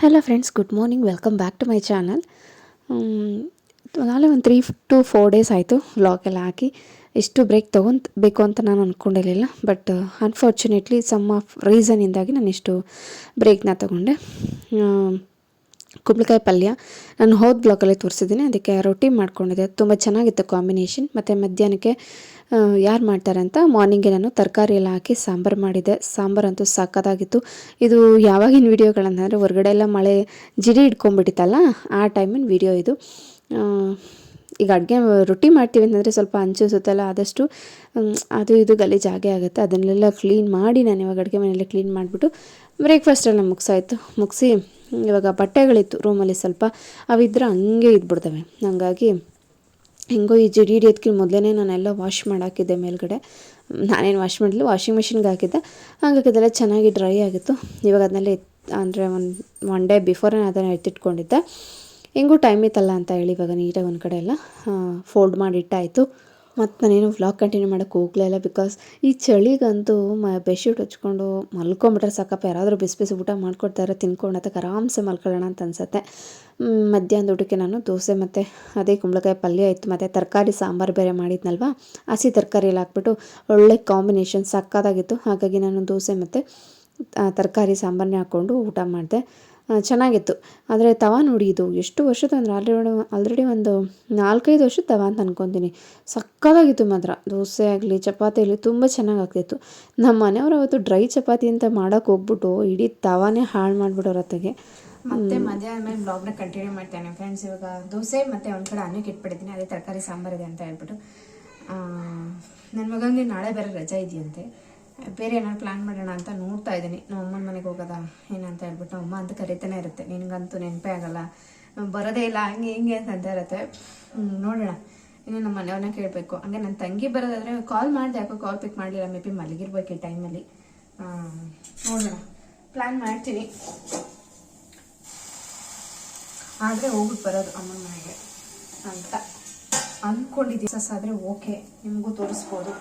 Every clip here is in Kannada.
Hello friends good morning welcome back to my channel ನಾಳೆ ಒಂದು ತ್ರೀ ಟು ಫೋರ್ ಡೇಸ್ ಆಯಿತು ಎಲ್ಲ ಹಾಕಿ. ಎಷ್ಟು ಬ್ರೇಕ್ ತೊಗೊಂತಬೇಕು ಅಂತ ನಾನು ಅಂದ್ಕೊಂಡಿರಲಿಲ್ಲ ಬಟ್ ಅನ್ಫಾರ್ಚುನೇಟ್ಲಿ ಸಮ್ ಆಫ್ ರೀಸನಿಂದಾಗಿ ನಾನು ಇಷ್ಟು ಬ್ರೇಕ್ನ ತೊಗೊಂಡೆ. ಕುಂಬಳಕಾಯಿ ಪಲ್ಯ. ನಾನು ಹೋದ ಬ್ಲಾಕಲ್ಲೇ ತೋರಿಸಿದ್ದೀನಿ, ಅದಕ್ಕೆ ರೊಟ್ಟಿ ಮಾಡ್ಕೊಂಡಿದ್ದೆ. ತುಂಬ ಚೆನ್ನಾಗಿತ್ತು ಕಾಂಬಿನೇಷನ್ ಮತ್ತು ಮಧ್ಯಾಹ್ನಕ್ಕೆ ಯಾರು ಮಾಡ್ತಾರೆ ಅಂತ ಮಾರ್ನಿಂಗೆ ನಾನು ತರಕಾರಿ ಎಲ್ಲ ಹಾಕಿ ಸಾಂಬಾರು ಮಾಡಿದ್ದೆ ಸಾಂಬಾರಂತೂ ಸಕ್ಕತ್ತಾಗಿತ್ತು ಇದು ಯಾವಾಗಿನ ವೀಡಿಯೋಗಳಂತಂದರೆ ಹೊರಗಡೆ ಎಲ್ಲ ಮಳೆ ಜಿಡಿ ಹಿಡ್ಕೊಂಡ್ಬಿಟ್ಟಿತ್ತಲ್ಲ, ಆ ಟೈಮಿನ ವೀಡಿಯೋ ಇದು. ಈಗ ಅಡುಗೆ ರೊಟ್ಟಿ ಮಾಡ್ತೀವಿ ಅಂತಂದರೆ ಸ್ವಲ್ಪ ಹಂಚು ಸುತ್ತಲ್ಲ ಆದಷ್ಟು ಅದು ಇದು ಗಲೀಜಾಗೆ ಆಗುತ್ತೆ. ಅದನ್ನೆಲ್ಲ ಕ್ಲೀನ್ ಮಾಡಿ ನಾನು ಇವಾಗ ಅಡುಗೆ ಮನೆಯಲ್ಲಿ ಕ್ಲೀನ್ ಮಾಡಿಬಿಟ್ಟು ಬ್ರೇಕ್ಫಾಸ್ಟೆಲ್ಲ ಮುಗಿಸಾಯಿತು. ಮುಗಿಸಿ, ಇವಾಗ ಬಟ್ಟೆಗಳಿತ್ತು. ರೂಮಲ್ಲಿ ಸ್ವಲ್ಪ ಅವಿದ್ರೆ ಹಂಗೆ ಇದ್ಬಿಡ್ತವೆ. ಹಾಗಾಗಿ ಹೆಂಗೋ ಈ ಜಿಡಿ ಹಿಡಿಯೋದಕ್ಕಿಂತ ಮೊದಲೇ ನಾನೆಲ್ಲ ವಾಶ್ ಮಾಡಾಕಿದ್ದೆ ಮೇಲ್ಗಡೆ. ನಾನೇನು ವಾಶ್ ಮಾಡಲಿ ವಾಷಿಂಗ್ ಮಿಷಿನ್ಗೆ ಹಾಕಿದ್ದೆ. ಹಂಗಾಗಿ ಅದೆಲ್ಲ ಚೆನ್ನಾಗಿ ಡ್ರೈ ಆಗಿತ್ತು. ಇವಾಗ ಅದನ್ನೆಲ್ಲ ಎತ್, ಅಂದರೆ ಒಂದು ಒನ್ ಡೇ ಬಿಫೋರೇ ಅದನ್ನು ಎತ್ತಿಟ್ಕೊಂಡಿದ್ದೆ. ಹೆಂಗೂ ಟೈಮ್ ಇತ್ತಲ್ಲ ಅಂತ ಹೇಳಿ ಇವಾಗ ನೀಟಾಗಿ ಒಂದು ಕಡೆ ಎಲ್ಲ ಫೋಲ್ಡ್ ಮಾಡಿ ಇಟ್ಟಾಯಿತು. ಮತ್ತು ನಾನೇನು ವ್ಲಾಗ್ ಕಂಟಿನ್ಯೂ ಮಾಡೋಕ್ಕೆ ಹೋಗಲೇ ಇಲ್ಲ ಬಿಕಾಸ್ ಈ ಚಳಿಗಂತೂ ಮ ಬೆಡ್ಶೀಟ್ ಹಚ್ಕೊಂಡು ಮಲ್ಕೊಂಬಿಟ್ರೆ ಸಾಕಪ್ಪ, ಯಾರಾದರೂ ಬಿಸಿ ಬಿಸಿ ಊಟ ಮಾಡ್ಕೊಡ್ತಾರೆ ತಿನ್ಕೊಂಡು ಅದಕ್ಕೆ ಆರಾಮ್ಸೆ ಮಲ್ಕೊಳ್ಳೋಣ ಅಂತ ಅನ್ಸುತ್ತೆ. ಮಧ್ಯಾಹ್ನದ ಊಟಕ್ಕೆ ನಾನು ದೋಸೆ ಮತ್ತು ಅದೇ ಕುಂಬಳಕಾಯಿ ಪಲ್ಯ ಇತ್ತು ಮತ್ತು ತರಕಾರಿ ಸಾಂಬಾರು ಬೇರೆ ಮಾಡಿದ್ನಲ್ವ, ಹಸಿ ತರಕಾರಿ ಎಲ್ಲ ಹಾಕ್ಬಿಟ್ಟು ಒಳ್ಳೆ ಕಾಂಬಿನೇಷನ್ ಸಕ್ಕತ್ತಾಗಿತ್ತು. ಹಾಗಾಗಿ ನಾನು ದೋಸೆ ಮತ್ತು ತರಕಾರಿ ಸಾಂಬಾರನ್ನೇ ಹಾಕ್ಕೊಂಡು ಊಟ ಮಾಡಿದೆ. ಚೆನ್ನಾಗಿತ್ತು. ಆದರೆ ತವಾ ನೋಡಿ ಇದು ಎಷ್ಟು ವರ್ಷದ ಅಂದರೆ ಆಲ್ರೆಡಿ ಆಲ್ರೆಡಿ ಒಂದು ನಾಲ್ಕೈದು ವರ್ಷದ ತವಾ ಅಂತ ಅನ್ಕೊತೀನಿ. ಸಕ್ಕತ್ತಾಗಿತ್ತು ಮಾತ್ರ. ದೋಸೆ ಆಗಲಿ ಚಪಾತಿ ಆಗಲಿ ತುಂಬ ಚೆನ್ನಾಗಿ ಆಗ್ತಿತ್ತು ನಮ್ಮ ಮನೆಯವರು ಅವತ್ತು ಡ್ರೈ ಚಪಾತಿ ಅಂತ ಮಾಡೋಕೆ ಹೋಗ್ಬಿಟ್ಟು ಇಡೀ ತವಾನೇ ಹಾಳು ಮಾಡಿಬಿಡೋರು ಅತ್ತಗೆ. ಮತ್ತೆ ಮಧ್ಯಾಹ್ನ ಮೇಲೆ ಬ್ಲಾಗ್ನ ಕಂಟಿನ್ಯೂ ಮಾಡ್ತೇನೆ ಫ್ರೆಂಡ್ಸ್ ಇವಾಗ ದೋಸೆ ಮತ್ತೆ ಒಂದ್ ಕಡೆ ಅನ್ನಕ್ಕೆ ಇಟ್ಬಿಟ್ಟಿದ್ದೀನಿ. ಅದೇ ತರಕಾರಿ ಸಾಂಬಾರಿದೆ ಅಂತ ಹೇಳ್ಬಿಟ್ಟು. ನನ್ನ ಮಗನಿಗೆ ನಾಳೆ ಬೇರೆ ರಜಾ ಇದೆಯಂತೆ. ಬೇರೆ ಏನಾದ್ರು ಪ್ಲಾನ್ ಮಾಡೋಣ ಅಂತ ನೋಡ್ತಾ ಇದ್ದೀನಿ ನಮ್ಮ ಅಮ್ಮನ ಮನೆಗೆ ಹೋಗೋದಾ ಏನಂತ ಹೇಳ್ಬಿಟ್ಟು ಅಮ್ಮ ಅಂತ ಕರಿತಾನೆ ಇರುತ್ತೆ ನಿನಗಂತೂ ನೆನಪೇ ಆಗಲ್ಲ ಬರೋದೇ ಇಲ್ಲ ಹಂಗೆ ಹಿಂಗೆ ಅಂತ ಇರುತ್ತೆ ನೋಡೋಣ ಇನ್ನು ನಮ್ಮ ಮನೆಯವ್ರನ್ನ ಕೇಳಬೇಕು ಹಂಗೆ ನನ್ನ ತಂಗಿ ಬರೋದಾದ್ರೆ ಕಾಲ್ ಮಾಡಿದೆ ಯಾಕೋ ಕಾಲ್ ಪಿಕ್ ಮಾಡಲಿಲ್ಲ ಮೇ ಬಿ ಮಲಗಿರ್ಬೇಕು ಈ ಟೈಮಲ್ಲಿ ನೋಡೋಣ ಪ್ಲ್ಯಾನ್ ಮಾಡ್ತೀನಿ ಆದರೆ ಹೋಗ್ಬಿಟ್ಟು ಬರೋದು ಅಮ್ಮನ ಮನೆಗೆ ಅಂತ ಅಂದ್ಕೊಂಡಿದ್ದೀನಿ ಸಸ್ ಆದರೆ ಓಕೆ ನಿಮಗೂ ತೋರಿಸ್ಬೋದು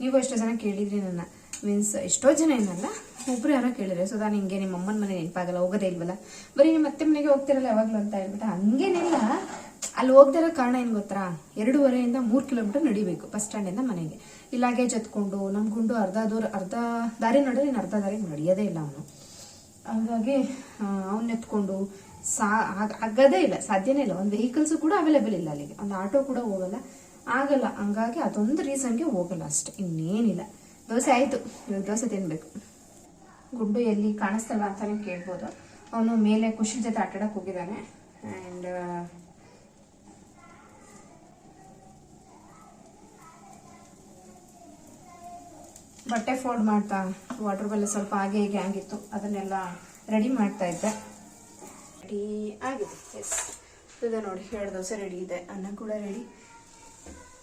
ನೀವು ಎಷ್ಟೋ ಜನ ಕೇಳಿದ್ರಿ ನನ್ನ ಮೀನ್ಸ್ ಎಷ್ಟೋ ಜನ ಏನಲ್ಲ, ಒಬ್ರು ಯಾರೋ ಕೇಳಿದ್ರೆ ಸುಧಾ ನಿಮಗೆ ನಿಮ್ಮ ಅಮ್ಮನ ಮನೆ ನೆನಪಾಗಲ್ಲ, ಹೋಗೋದೇ ಇಲ್ವಲ್ಲ? ಬರೀ ನಿಮ್ಮ ಅತ್ತೆ ಮನೆಗೆ ಹೋಗ್ತಿರಲ್ಲ ಯಾವಾಗಲೂ ಅಂತ ಹೇಳ್ಬಿಟ್ಟು ಹಂಗೇನಿಲ್ಲ. ಅಲ್ಲಿ ಹೋಗ್ದಿರೋ ಕಾರಣ ಏನು ಗೊತ್ತಾ? ಎರಡೂವರೆಯಿಂದ ಮೂರು ಕಿಲೋಮೀಟರ್ ನಡಿಬೇಕು ಬಸ್ ಸ್ಟ್ಯಾಂಡಿಂದ ಮನೆಗೆ. ಇಲ್ಲ ಜತ್ಕೊಂಡು ನಮ್ಮ ಗುಂಡು ಅರ್ಧ ದೂರ, ಅರ್ಧ ದಾರಿ ನಡೆದ್ರೆ ಇನ್ನು ಅರ್ಧ ದಾರಿ ನಡೆಯೋದೇ ಇಲ್ಲ ಅವನು. ಹಾಗಾಗಿ ಅವ್ನ ಎತ್ಕೊಂಡು ಸಾ, ಆಗ- ಆಗದೇ ಇಲ್ಲ, ಸಾಧ್ಯನೇ ಇಲ್ಲ. ಒಂದು ವೆಹಿಕಲ್ಸ್ ಕೂಡ ಅವೈಲೇಬಲ್ ಇಲ್ಲ ಅಲ್ಲಿಗೆ. ಒಂದು ಆಟೋ ಕೂಡ ಹೋಗಲ್ಲ. ಆಗಲ್ಲ. ಹಂಗಾಗಿ ಅದೊಂದು ರೀಸನ್ಗೆ ಹೋಗಲ್ಲ ಅಷ್ಟೆ. ಇನ್ನೇನಿಲ್ಲ. ದೋಸೆ ಆಯಿತು. ದೋಸೆ ತಿನ್ನಬೇಕು ಗುಡ್ಡು ಎಲ್ಲಿ ಕಾಣಿಸ್ತಲ್ಲ ಅಂತಲೇ ಕೇಳ್ಬೋದು. ಅವನು ಮೇಲೆ ಖುಷಿ ಜೊತೆ ಆಟಾಡಕ್ಕೆ ಹೋಗಿದ್ದಾನೆ. ಆ್ಯಂಡ್ ಬಟ್ಟೆ ಫೋಲ್ಡ್ ಮಾಡ್ತಾ ವಾಟರ್ ಬೆಲ್ಲ ಸ್ವಲ್ಪ ಹಾಗೆ ಹೀಗೆ ಆಗಿತ್ತು. ಅದನ್ನೆಲ್ಲ ರೆಡಿ ಮಾಡ್ತಾ ಇದ್ದೆ. ರೆಡಿ ಆಗಿದೆ. ಎಸ್ ಇದೆ ನೋಡಿ, ಎರಡು ದೋಸೆ ರೆಡಿ ಇದೆ. ಅನ್ನ ಕೂಡ ರೆಡಿ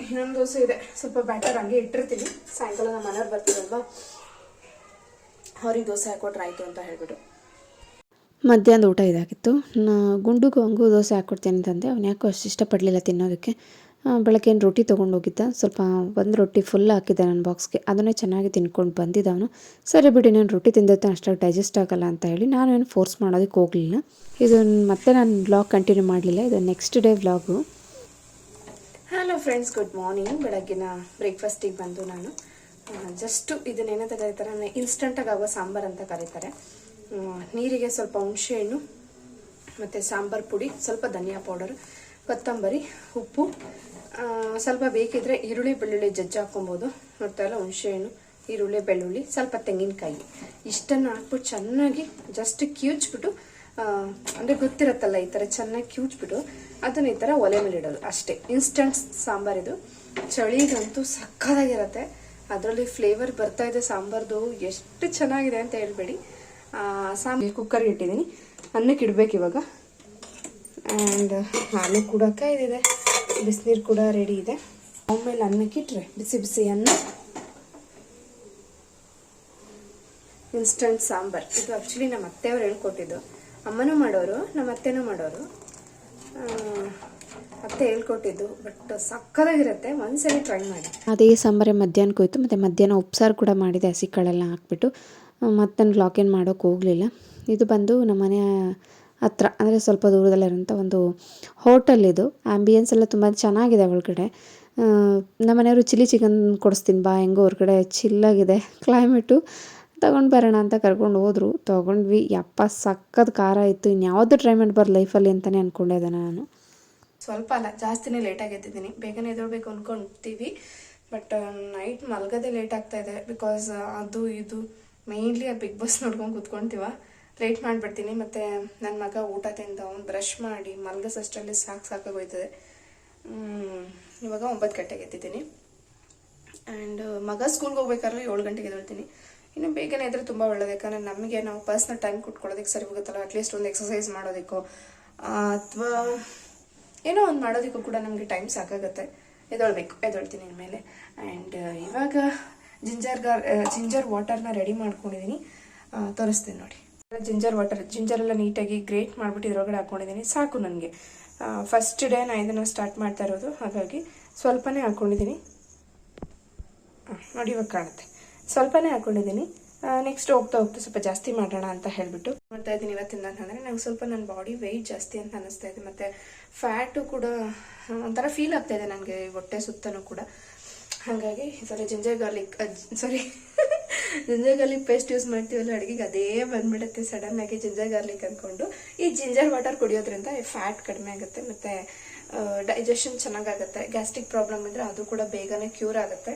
ಇನ್ನೊಂದು ದೋಸೆ ಇದೆ. ಸ್ವಲ್ಪ ಬ್ಯಾಟರ್ ಹಂಗೆ ಇಟ್ಟಿರ್ತೀನಿ. ಸಾಯಂಕಾಲ ನಮ್ಮ ಮನೆಯವ್ರು ಬರ್ತೀರಲ್ವಾ? ಅವ್ರಿಗೆ ದೋಸೆ ಹಾಕೊಟ್ರೆ ಆಯಿತು ಅಂತ ಹೇಳ್ಬಿಟ್ಟು. ಮಧ್ಯಾಹ್ನದ ಊಟ ಇದಾಗಿತ್ತು. ನಾ ಗುಂಡುಗೂ ಹಂಗೂ ದೋಸೆ ಹಾಕ್ಕೊಡ್ತೀನಿ ಅಂತಂದೆ. ಅವ್ನು ಯಾಕೋ ಅಷ್ಟು ಇಷ್ಟಪಡಲಿಲ್ಲ ತಿನ್ನೋದಕ್ಕೆ. ಬೆಳಗ್ಗೆ ಏನು ರೊಟ್ಟಿ ತೊಗೊಂಡೋಗಿದ್ದ. ಸ್ವಲ್ಪ ಒಂದು ರೊಟ್ಟಿ ಫುಲ್ ಹಾಕಿದ್ದೆ ನನ್ನ ಬಾಕ್ಸ್ಗೆ ಅದನ್ನೇ ಚೆನ್ನಾಗಿ ತಿನ್ಕೊಂಡು ಬಂದಿದ್ದ ಅವನು. ಸರಿ ಬಿಡಿ ನಾನು ರೊಟ್ಟಿ ತಿಂದಿದ್ದೆ ಅಷ್ಟಾಗಿ ಡೈಜೆಸ್ಟ್ ಆಗಲ್ಲ ಅಂತ ಹೇಳಿ ನಾನೇನು ಫೋರ್ಸ್ ಮಾಡೋದಕ್ಕೆ ಹೋಗಲಿಲ್ಲ. ಇದನ್ನು ಮತ್ತೆ ನಾನು ವ್ಲಾಗ್ ಕಂಟಿನ್ಯೂ ಮಾಡಲಿಲ್ಲ. ಇದು next day vlog hello friends good morning ಬೆಳಗ್ಗಿನ ಬ್ರೇಕ್ಫಾಸ್ಟಿಗೆ ಬಂದು ನಾನು ಜಸ್ಟು ಇದನ್ನೇನಂತ ಕರೀತಾರೆ ಇನ್ಸ್ಟಂಟಾಗಿ ಆಗೋ ಸಾಂಬಾರು ಅಂತ ಕರೀತಾರೆ. ನೀರಿಗೆ ಸ್ವಲ್ಪ ಹುಣಸೆಹಣ್ಣು ಮತ್ತು ಸಾಂಬಾರು ಪುಡಿ, ಸ್ವಲ್ಪ ಧನಿಯಾ ಪೌಡರ್, ಕೊತ್ತಂಬರಿ, ಉಪ್ಪು ಸ್ವಲ್ಪ ಬೇಕಿದ್ರೆ ಈರುಳ್ಳಿ ಬೆಳ್ಳುಳ್ಳಿ ಜಜ್ಜಿ ಹಾಕೊಬೋದು ನೋಡ್ತಾ ಇಲ್ಲ ಹುಣಸೆಹಣ್ಣು ಈರುಳ್ಳಿ ಬೆಳ್ಳುಳ್ಳಿ, ಸ್ವಲ್ಪ ತೆಂಗಿನಕಾಯಿ. ಇಷ್ಟನ್ನು ಹಾಕ್ಬಿಟ್ಟು ಚೆನ್ನಾಗಿ ಜಸ್ಟ್ ಕ್ಯೂಚ್ಬಿಟ್ಟು ಅಂದರೆ ಗೊತ್ತಿರತ್ತಲ್ಲ ಈ ಥರ ಚೆನ್ನಾಗಿ ಕಿವುಚ್ಬಿಟ್ಟು ಅದನ್ನ ಈ ಥರ ಒಲೆ ಮೇಲೆ ಇಡೋದು. ಅಷ್ಟೇ. ಇನ್ಸ್ಟಂಟ್ ಸಾಂಬಾರಿದು ಚಳಿಗಂತೂ ಸಕ್ಕದಾಗಿರತ್ತೆ ಅದರಲ್ಲಿ ಫ್ಲೇವರ್ ಬರ್ತಾ ಇದೆ ಸಾಂಬಾರ್ದು. ಎಷ್ಟು ಚೆನ್ನಾಗಿದೆ ಅಂತ ಹೇಳ್ಬೇಡಿ. ಸಾಂಬಾರು ಕುಕ್ಕರ್ಗೆ ಇಟ್ಟಿದ್ದೀನಿ. ಅನ್ನಕ್ಕೆ ಇಡ್ಬೇಕು ಇವಾಗ. ಆ್ಯಂಡ್ ಹಾಲು ಕೂಡ ಕಾಯ್ದಿದೆ ಬಿಸಿನೀರು ಕೂಡ ರೆಡಿ ಇದೆ. ಆಮೇಲೆ ಅನ್ನಕ್ಕೆ ಇಟ್ರೆ, ಬಿಸಿ ಬಿಸಿ ಅನ್ನ. ಇನ್ಸ್ಟಂಟ್ ಸಾಂಬಾರ್. ಇದು ಆ್ಯಕ್ಚುಲಿ ನಮ್ಮ ಅತ್ತೆಯವ್ರು ಹೇಳ್ಕೊಟ್ಟಿದ್ದು. ಅಮ್ಮನೂ ಮಾಡೋರು ನಮ್ಮ ಅತ್ತೆನೂ ಮಾಡೋರು. ಅತ್ತೆ ಹೇಳ್ಕೊಟ್ಟಿದ್ದು ಬಟ್ ಸಕ್ಕದಾಗಿರುತ್ತೆ ಒಂದ್ಸರಿ ಟ್ರೈ ಮಾಡಿ. ಅದೇ ಸಾಂಬಾರೇ ಮಧ್ಯಾಹ್ನಕ್ಕೆ ಹೋಯ್ತು. ಮತ್ತು ಮಧ್ಯಾಹ್ನ ಉಪ್ಸಾರು ಕೂಡ ಮಾಡಿದೆ. ಹಸಿ ಕಾಳೆಲ್ಲ ಹಾಕ್ಬಿಟ್ಟು. ಮತ್ತು ನಾನು ಬ್ಲಾಕ್ ಏನು ಮಾಡೋಕ್ಕೆ ಹೋಗಲಿಲ್ಲ. ಇದು ಬಂದು ನಮ್ಮ ಮನೆ ಹತ್ರ, ಅಂದರೆ ಸ್ವಲ್ಪ ದೂರದಲ್ಲಿರೋಂಥ ಒಂದು ಹೋಟೆಲ್ ಇದು. ಆ್ಯಂಬಿಯನ್ಸ್ ಎಲ್ಲ ತುಂಬ ಚೆನ್ನಾಗಿದೆ ಒಳಗಡೆ. ನಮ್ಮ ಮನೆಯವರು ಚಿಲ್ಲಿ ಚಿಕನ್ ಕೊಡಿಸ್ತೀನಿ ಬಾ. ಹೆಂಗೋ ಹೊರಗಡೆ ಚಿಲ್ಲಾಗಿದೆ ಕ್ಲೈಮೇಟು ತಗೊಂಡು ಬರೋಣ ಅಂತ ಕರ್ಕೊಂಡು ಹೋದ್ರು. ತೊಗೊಂಡ್ವಿ. ಯಪ್ಪ ಸಕ್ಕದ ಖಾರ ಇತ್ತು. ಇನ್ಯಾವುದು ಟ್ರೈ ಮಾಡ್ಬಾರ್ದು ಲೈಫಲ್ಲಿ ಅಂತಲೇ ಅಂದ್ಕೊಂಡೆ ಅದನ್ನು ನಾನು. ಸ್ವಲ್ಪ ಅಲ್ಲ, ಜಾಸ್ತಿನೇ ಲೇಟಾಗಿ ಎದ್ದಿದ್ದೀನಿ ಬೇಗನೆ ಎದ್ದೇಳಬೇಕು ಅಂದ್ಕೊಂತೀವಿ ಬಟ್ ನೈಟ್ ಮಲ್ಗೋದೇ ಲೇಟ್ ಆಗ್ತಾ ಇದೆ. ಬಿಕಾಸ್ ಅದು ಇದು ಮೇಯ್ನ್ಲಿ ಆ ಬಿಗ್ ಬಾಸ್ ನೋಡ್ಕೊಂಡು ಕುತ್ಕೊಂತೀವ. ಲೇಟ್ ಮಾಡಿಬಿಡ್ತೀನಿ. ಮತ್ತು ನನ್ನ ಮಗ ಊಟ ತಿಂದ ಅವ್ನು ಬ್ರಷ್ ಮಾಡಿ ಮಲ್ಗಸಷ್ಟರಲ್ಲಿ ಸಾಕು ಸಾಕಾಗೋಯ್ತದೆ ಇವಾಗ ಒಂಬತ್ತು ಗಂಟೆಗೆ ಎದ್ದಿದ್ದೀನಿ. ಆ್ಯಂಡ್ ಮಗ ಸ್ಕೂಲ್ಗೆ ಹೋಗ್ಬೇಕಾದ್ರೆ ಏಳು ಗಂಟೆಗೆ ಎದ್ದೇಳ್ತೀನಿ. ಇನ್ನು ಬೇಗನೆ ಇದ್ರೆ ತುಂಬ ಒಳ್ಳೇದು. ಯಾಕಂದರೆ ನಮಗೆ ನಾವು ಪರ್ಸ್ನಲ್ ಟೈಮ್ ಕೊಟ್ಕೊಳ್ಳೋದಕ್ಕೆ ಸರಿ ಹೋಗುತ್ತಲ್ಲ ಅಟ್ಲೀಸ್ಟ್ ಒಂದು ಎಕ್ಸಸೈಸ್ ಮಾಡೋದಕ್ಕೋ. ಅಥವಾ ಏನೋ ಒಂದು ಮಾಡೋದಕ್ಕೂ ಕೂಡ ನಮಗೆ ಟೈಮ್ ಸಾಕಾಗುತ್ತೆ. ಎದೊಳ್ಬೇಕು ಎದೊಳ್ತೀನಿ ಇನ್ಮೇಲೆ. ಆ್ಯಂಡ್ ಇವಾಗ ಜಿಂಜರ್ ಗಾರ್ ಜಿಂಜರ್ ವಾಟರ್ನ ರೆಡಿ ಮಾಡ್ಕೊಂಡಿದ್ದೀನಿ ತೋರಿಸ್ತೀನಿ ನೋಡಿ. ಜಿಂಜರ್ ವಾಟರ್ ಜಿಂಜರ್ ಎಲ್ಲ ನೀಟಾಗಿ ಗ್ರೇಟ್ ಮಾಡಿಬಿಟ್ಟು ಇದ್ರೊಳಗಡೆ ಹಾಕ್ಕೊಂಡಿದ್ದೀನಿ ಸಾಕು ನನಗೆ. ಫಸ್ಟ್ ಡೇ ನಾನು ಇದನ್ನು ಸ್ಟಾರ್ಟ್ ಮಾಡ್ತಾ ಇರೋದು. ಹಾಗಾಗಿ ಸ್ವಲ್ಪನೇ ಹಾಕ್ಕೊಂಡಿದ್ದೀನಿ ನೋಡಿ ಇವಾಗ ಕಾಣುತ್ತೆ. ಸ್ವಲ್ಪನೇ ಹಾಕೊಂಡಿದ್ದೀನಿ. ನೆಕ್ಸ್ಟ್ ಹೋಗ್ತಾ ಹೋಗ್ತಾ ಸ್ವಲ್ಪ ಜಾಸ್ತಿ ಮಾಡೋಣ ಅಂತ ಹೇಳ್ಬಿಟ್ಟು ಮಾಡ್ತಾ ಇದ್ದೀನಿ ಇವತ್ತಿಂದ ಅಂತಂದರೆ. ನಂಗೆ ಸ್ವಲ್ಪ ನನ್ನ ಬಾಡಿ ವೆಯ್ಟ್ ಜಾಸ್ತಿ ಅಂತ ಅನಿಸ್ತಾ ಇದೆ. ಮತ್ತು ಫ್ಯಾಟು ಕೂಡ ಒಂಥರ ಫೀಲ್ ಆಗ್ತಾ ಇದೆ ನನಗೆ ಹೊಟ್ಟೆ ಸುತ್ತನೂ ಕೂಡ. ಹಾಗಾಗಿ ಥರ ginger garlic sorry ginger garlic paste use ಮಾಡ್ತೀವಲ್ಲ, ಅಡುಗೆಗೆ ಅದೇ ಬಂದ್ಬಿಡುತ್ತೆ ಸಡನ್ ಆಗಿ ಜಿಂಜರ್ ಗಾರ್ಲಿಕ್ ಅಂದ್ಕೊಂಡು ಈ ಜಿಂಜರ್ ವಾಟರ್ ಕುಡಿಯೋದ್ರಿಂದ ಫ್ಯಾಟ್ ಕಡಿಮೆ ಆಗುತ್ತೆ. ಮತ್ತು ಡೈಜೆಷನ್ ಚೆನ್ನಾಗಾಗುತ್ತೆ. ಗ್ಯಾಸ್ಟ್ರಿಕ್ ಪ್ರಾಬ್ಲಮ್ ಇದ್ದರೆ ಅದು ಕೂಡ ಬೇಗನೆ ಕ್ಯೂರ್ ಆಗುತ್ತೆ.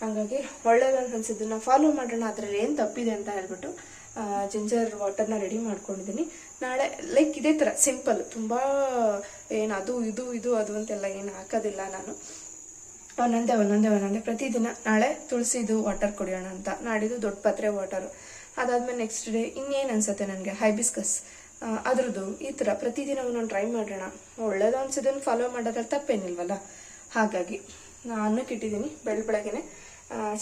ಹಾಗಾಗಿ ಒಳ್ಳೇದಂತ ಅನಿಸಿದ್ದನ್ನ ಫಾಲೋ ಮಾಡೋಣ, ಅದರಲ್ಲಿ ಏನು ತಪ್ಪಿದೆ ಅಂತ ಹೇಳ್ಬಿಟ್ಟು ಜಿಂಜರ್ ವಾಟರ್ನ ರೆಡಿ ಮಾಡ್ಕೊಂಡಿದ್ದೀನಿ ನಾಳೆ ಲೈಕ್ ಇದೇ ಥರ ಸಿಂಪಲ್ ತುಂಬ ಏನು ಅದು, ಇದು ಇದು, ಅದು ಅಂತೆಲ್ಲ ಏನು ಹಾಕೋದಿಲ್ಲ ನಾನು. ಒಂದೊಂದೇ ಒಂದೊಂದೇ ಒಂದೊಂದೇ. ಪ್ರತಿದಿನ ನಾಳೆ ತುಳಸಿದು ವಾಟರ್ ಕುಡಿಯೋಣ ಅಂತ. ನಾಡಿದ್ದು ದೊಡ್ಡ ಪಾತ್ರೆ ವಾಟರು ಅದಾದಮೇಲೆ ನೆಕ್ಸ್ಟ್ ಡೇ ಇನ್ನೇನು ಅನ್ಸುತ್ತೆ ನನಗೆ? ಹೈಬಿಸ್ಕಸ್ ಅದ್ರದ್ದು ಈ ಥರ ಪ್ರತಿದಿನ ಒಂದೊಂದು ಟ್ರೈ ಮಾಡೋಣ. ಒಳ್ಳೇದು ಅನ್ಸಿದ್ದನ್ನು ಫಾಲೋ ಮಾಡೋದ್ರಲ್ಲಿ ತಪ್ಪೇನಿಲ್ವಲ್ಲ? ಹಾಗಾಗಿ, ನಾನು ಇಟ್ಟಿದ್ದೀನಿ ಬೆಳ್